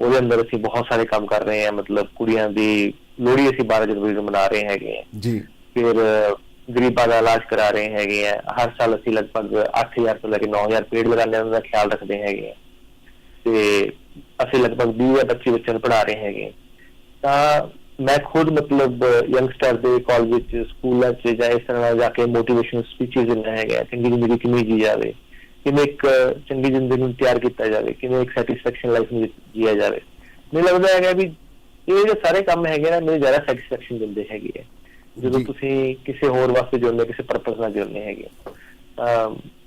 ਉਹਦੇ ਅੰਦਰ ਅਸੀਂ ਬਹੁਤ ਸਾਰੇ ਕੰਮ ਕਰ ਰਹੇ ਹਾਂ। ਮਤਲਬ ਕੁੜੀਆਂ ਦੀ ਲੋਹੜੀ ਅਸੀਂ 12 ਜਨਵਰੀ ਨੂੰ ਮਨਾ ਰਹੇ ਹੈਗੇ ਹਾਂ। ਜੀ। ਫਿਰ ਗਰੀਬਾਂ ਦਾ ਇਲਾਜ ਕਰਾ ਰਹੇ ਹੈਗੇ ਆ। ਹਰ ਸਾਲ ਅਸੀਂ ਲਗਭਗ 8000 ਤੋਂ ਲੈ ਕੇ 9000 ਪੇੜ ਲਗਾਉਂਦੇ ਦਾ ਖਿਆਲ ਰੱਖਦੇ ਹੈਗੇ ਆ। ਤੇ ਅਸੀਂ ਲਗਭਗ 20 ਜਾਂ 25 ਬੱਚਿਆਂ ਨੂੰ ਪੜ੍ਹਾ ਰਹੇ ਹੈਗੇ ਤਾਂ ਮੈਂ ਖੁਦ ਮਤਲਬ ਯੰਗਸਟਰ ਦੇ ਕਾਲਜ ਵਿੱਚ, ਸਕੂਲਾਂ 'ਚ ਜਾਂ ਇਸ ਤਰ੍ਹਾਂ ਨਾਲ ਜਾ ਕੇ ਮੋਟੀਵੇਸ਼ਨਲ ਸਪੀਚਸ ਦਿੰਦਾ ਹੈਗਾ ਚੰਗੀ ਜ਼ਿੰਦਗੀ ਕਿਵੇਂ ਜੀ ਜਾਵੇ, ਕਿਵੇਂ ਇੱਕ ਚੰਗੀ ਜ਼ਿੰਦਗੀ ਨੂੰ ਤਿਆਰ ਕੀਤਾ ਜਾਵੇ, ਕਿਵੇਂ ਇੱਕ ਸੈਟੀਸਫੈਕਸ਼ਨ ਲਾਈਫ ਨੂੰ ਜੀਆ ਜਾਵੇ। ਮੈਨੂੰ ਲੱਗਦਾ ਹੈਗਾ ਵੀ ਇਹ ਜਿਹੜੇ ਸਾਰੇ ਕੰਮ ਹੈਗੇ ਨਾ, ਮੈਨੂੰ ਜ਼ਿਆਦਾ ਸੈਟੀਸਫੈਕਸ਼ਨ ਦਿੰਦੇ ਹੈਗੇ ਆ। ਜਦੋਂ। ਤੁਸੀਂ ਕਿਸੇ ਹੋਰ ਵਾਸਤੇ ਜੁੜਨੇ ਕਿਸੇ ਪਰਪਸ ਨਾਲ ਜੁੜਨੇ ਹੈਗੇ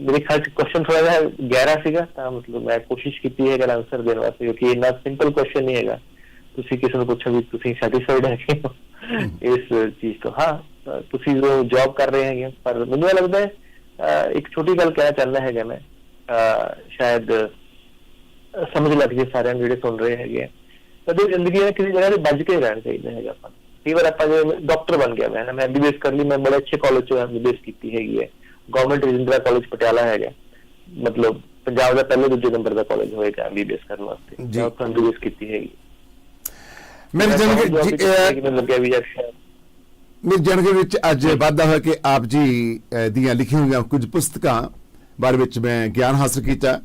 ਮੇਰੇ ਖਿਆਲ ਚ ਕੁਐਸਚਨ ਥੋੜਾ ਜਿਹਾ ਗਹਿਰਾ ਸੀਗਾ ਤਾਂ ਮਤਲਬ ਮੈਂ ਕੋਸ਼ਿਸ਼ ਕੀਤੀ ਹੈ ਕਿ ਆਨਸਰ ਦੇਣ ਵਾਸਤੇ ਕਿਉਂਕਿ ਇੰਨਾ ਸਿੰਪਲ ਕੁਐਸਚਨ ਨਹੀਂ ਹੈਗਾ। ਤੁਸੀਂ ਕਿਸੇ ਨੂੰ ਪੁੱਛੋ ਵੀ ਤੁਸੀਂ ਸੈਟੀਸਫਾਈਡ ਹੈਗੇ ਹੋ ਇਸ ਚੀਜ਼ ਤੋਂ। ਹਾਂ ਤੁਸੀਂ ਜੋ ਜੌਬ ਕਰ ਰਹੇ ਹੈਗੇ ਪਰ ਮੈਨੂੰ ਲੱਗਦਾ ਹੈ ਇੱਕ ਛੋਟੀ ਗੱਲ ਕਹਿਣਾ ਚਾਹੁੰਦਾ ਹੈਗਾ ਮੈਂ। ਸ਼ਾਇਦ ਸਮਝ ਲੱਗ ਜੇ ਸਾਰਿਆਂ ਨੂੰ ਜਿਹੜੇ ਸੁਣ ਰਹੇ ਹੈਗੇ ਕਦੇ ਜ਼ਿੰਦਗੀ ਨਾਲ ਕਿਸੇ ਜਗ੍ਹਾ ਤੇ ਵੱਜ ਕੇ ਰਹਿਣਾ ਚਾਹੀਦਾ ਹੈਗਾ ਆਪਾਂ। ਕਈ ਵਾਰ ਆਪਾਂ ਜੇ ਡਾਕਟਰ ਬਣ ਗਿਆ ਮੈਂ ਮੈਂ ਐਮਬੀਬੀਐਸ ਕਰ ਲਈ ਮੈਂ ਬੜੇ ਅੱਛੇ ਕਾਲਜ ਤੋਂ ਐਮਬੀਬੀਐਸ ਕੀਤੀ ਹੈਗੀ ਹੈ। ਗਵਰਨਮੈਂਟ ਰਜਿੰਦਰਾ ਕਾਲਜ ਪਟਿਆਲਾ ਹੈਗਾ। ਮਤਲਬ ਪੰਜਾਬ ਦਾ ਪਹਿਲੇ ਦੂਜੇ ਨੰਬਰ ਦਾ ਕਾਲਜ ਹੋਏਗਾ ਐਮਬੀਬੀਐਸ ਕਰਨ ਵਾਸਤੇ। ਜੀ। ਮੈਂ ਉੱਥੇ ਐਮਬੀਬੀਐਸ ਕੀਤੀ ਹੈਗੀ। ਮੇਰੀ ਜ਼ਿੰਦਗੀ ਮੈਂ ਜੀ, job ਅਹ, ਵਿੱਚ ਮੈਨੂੰ ਲੱਗਿਆ ਵੀ ਸ਼ਾਇਦ ਮੇਰੀ ਜ਼ਿੰਦਗੀ ਵਿੱਚ ਅੱਜ ਵਾਧਾ ਹੋਇਆ ਕਿ ਆਪ ਜੀ ਦੀਆਂ ਲਿਖੀਆਂ ਹੋਈਆਂ ਕੁਝ ਪੁਸਤਕਾਂ ਬਾਰੇ ਵਿੱਚ ਮੈਂ ਗਿਆਨ ਹਾਸਲ ਕੀਤਾ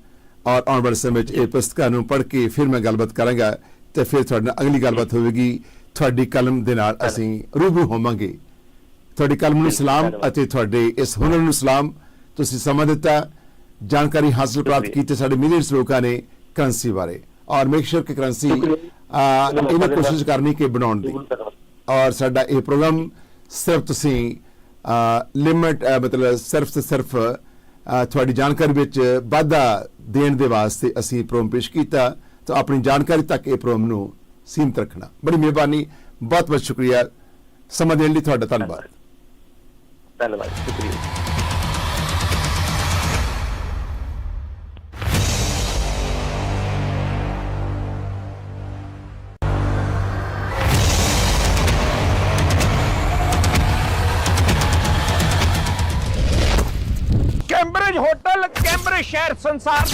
ਔਰ ਆਉਣ ਵਾਲੇ ਸਮੇਂ ਵਿੱਚ ਇਹ ਪੁਸਤਕਾਂ ਨੂੰ ਪੜ੍ਹ ਕੇ ਫਿਰ ਮੈਂ ਗੱਲਬਾਤ ਕਰਾਂਗਾ ਤੇ ਫਿਰ ਤੁਹਾਡੇ ਨਾਲ ਅਗਲੀ ਗੱਲਬਾਤ ਹੋਵੇਗੀ। ਤੁਹਾਡੀ ਕਲਮ ਦੇ ਨਾਲ ਅਸੀਂ ਰੂਬਰੂ ਹੋਵਾਂਗੇ। ਤੁਹਾਡੀ ਕਲਮ ਨੂੰ ਸਲਾਮ। ਅਤੇ ਤੁਹਾਡੇ ਇਸ ਹੁਨਰ ਨੂੰ ਸਲਾਮ। ਤੁਸੀਂ ਸਮਾਂ ਦਿੱਤਾ ਜਾਣਕਾਰੀ ਹਾਸਲ ਪ੍ਰਾਪਤ। ਕੀਤੀ ਸਾਡੇ ਮਿਲੀਅਨਸ ਲੋਕਾਂ ਨੇ ਕਰੰਸੀ ਬਾਰੇ। ਔਰ ਮੇਕ ਸ਼ੋਰ ਕਿ ਕਰੰਸੀ। ਇਹਨਾਂ ਕੋਸ਼ਿਸ਼ ਕਰਨੀ ਕਿ ਬਣਾਉਣ ਦੀ। ਔਰ ਸਾਡਾ ਇਹ ਪ੍ਰੋਗਰਾਮ ਸਿਰਫ ਤੁਸੀਂ ਲਿਮਟ ਮਤਲਬ ਸਿਰਫ ਤੇ ਸਿਰਫ ਤੁਹਾਡੀ ਜਾਣਕਾਰੀ ਵਿੱਚ ਵਾਧਾ ਦੇਣ ਦੇ ਵਾਸਤੇ ਅਸੀਂ ਪ੍ਰੋਗਰਾਮ ਪੇਸ਼ ਕੀਤਾ। ਤਾਂ ਆਪਣੀ ਜਾਣਕਾਰੀ ਤੱਕ ਇਹ ਪ੍ਰੋਗਰਾਮ ਨੂੰ ਸੀਮਤ ਰੱਖਣਾ। ਬੜੀ ਮਿਹਰਬਾਨੀ। ਬਹੁਤ ਬਹੁਤ ਸ਼ੁਕਰੀਆ। ਸਮਾਂ ਦੇਣ ਲਈ ਤੁਹਾਡਾ ਧੰਨਵਾਦ। ਧੰਨਵਾਦ। ਸ਼ੁਕਰੀਆ। ਕੈਂਬਰਿਜ ਹੋਟਲ ਕੈਂਬਰਿਜ ਸ਼ਹਿਰ ਸੰਸਾਰ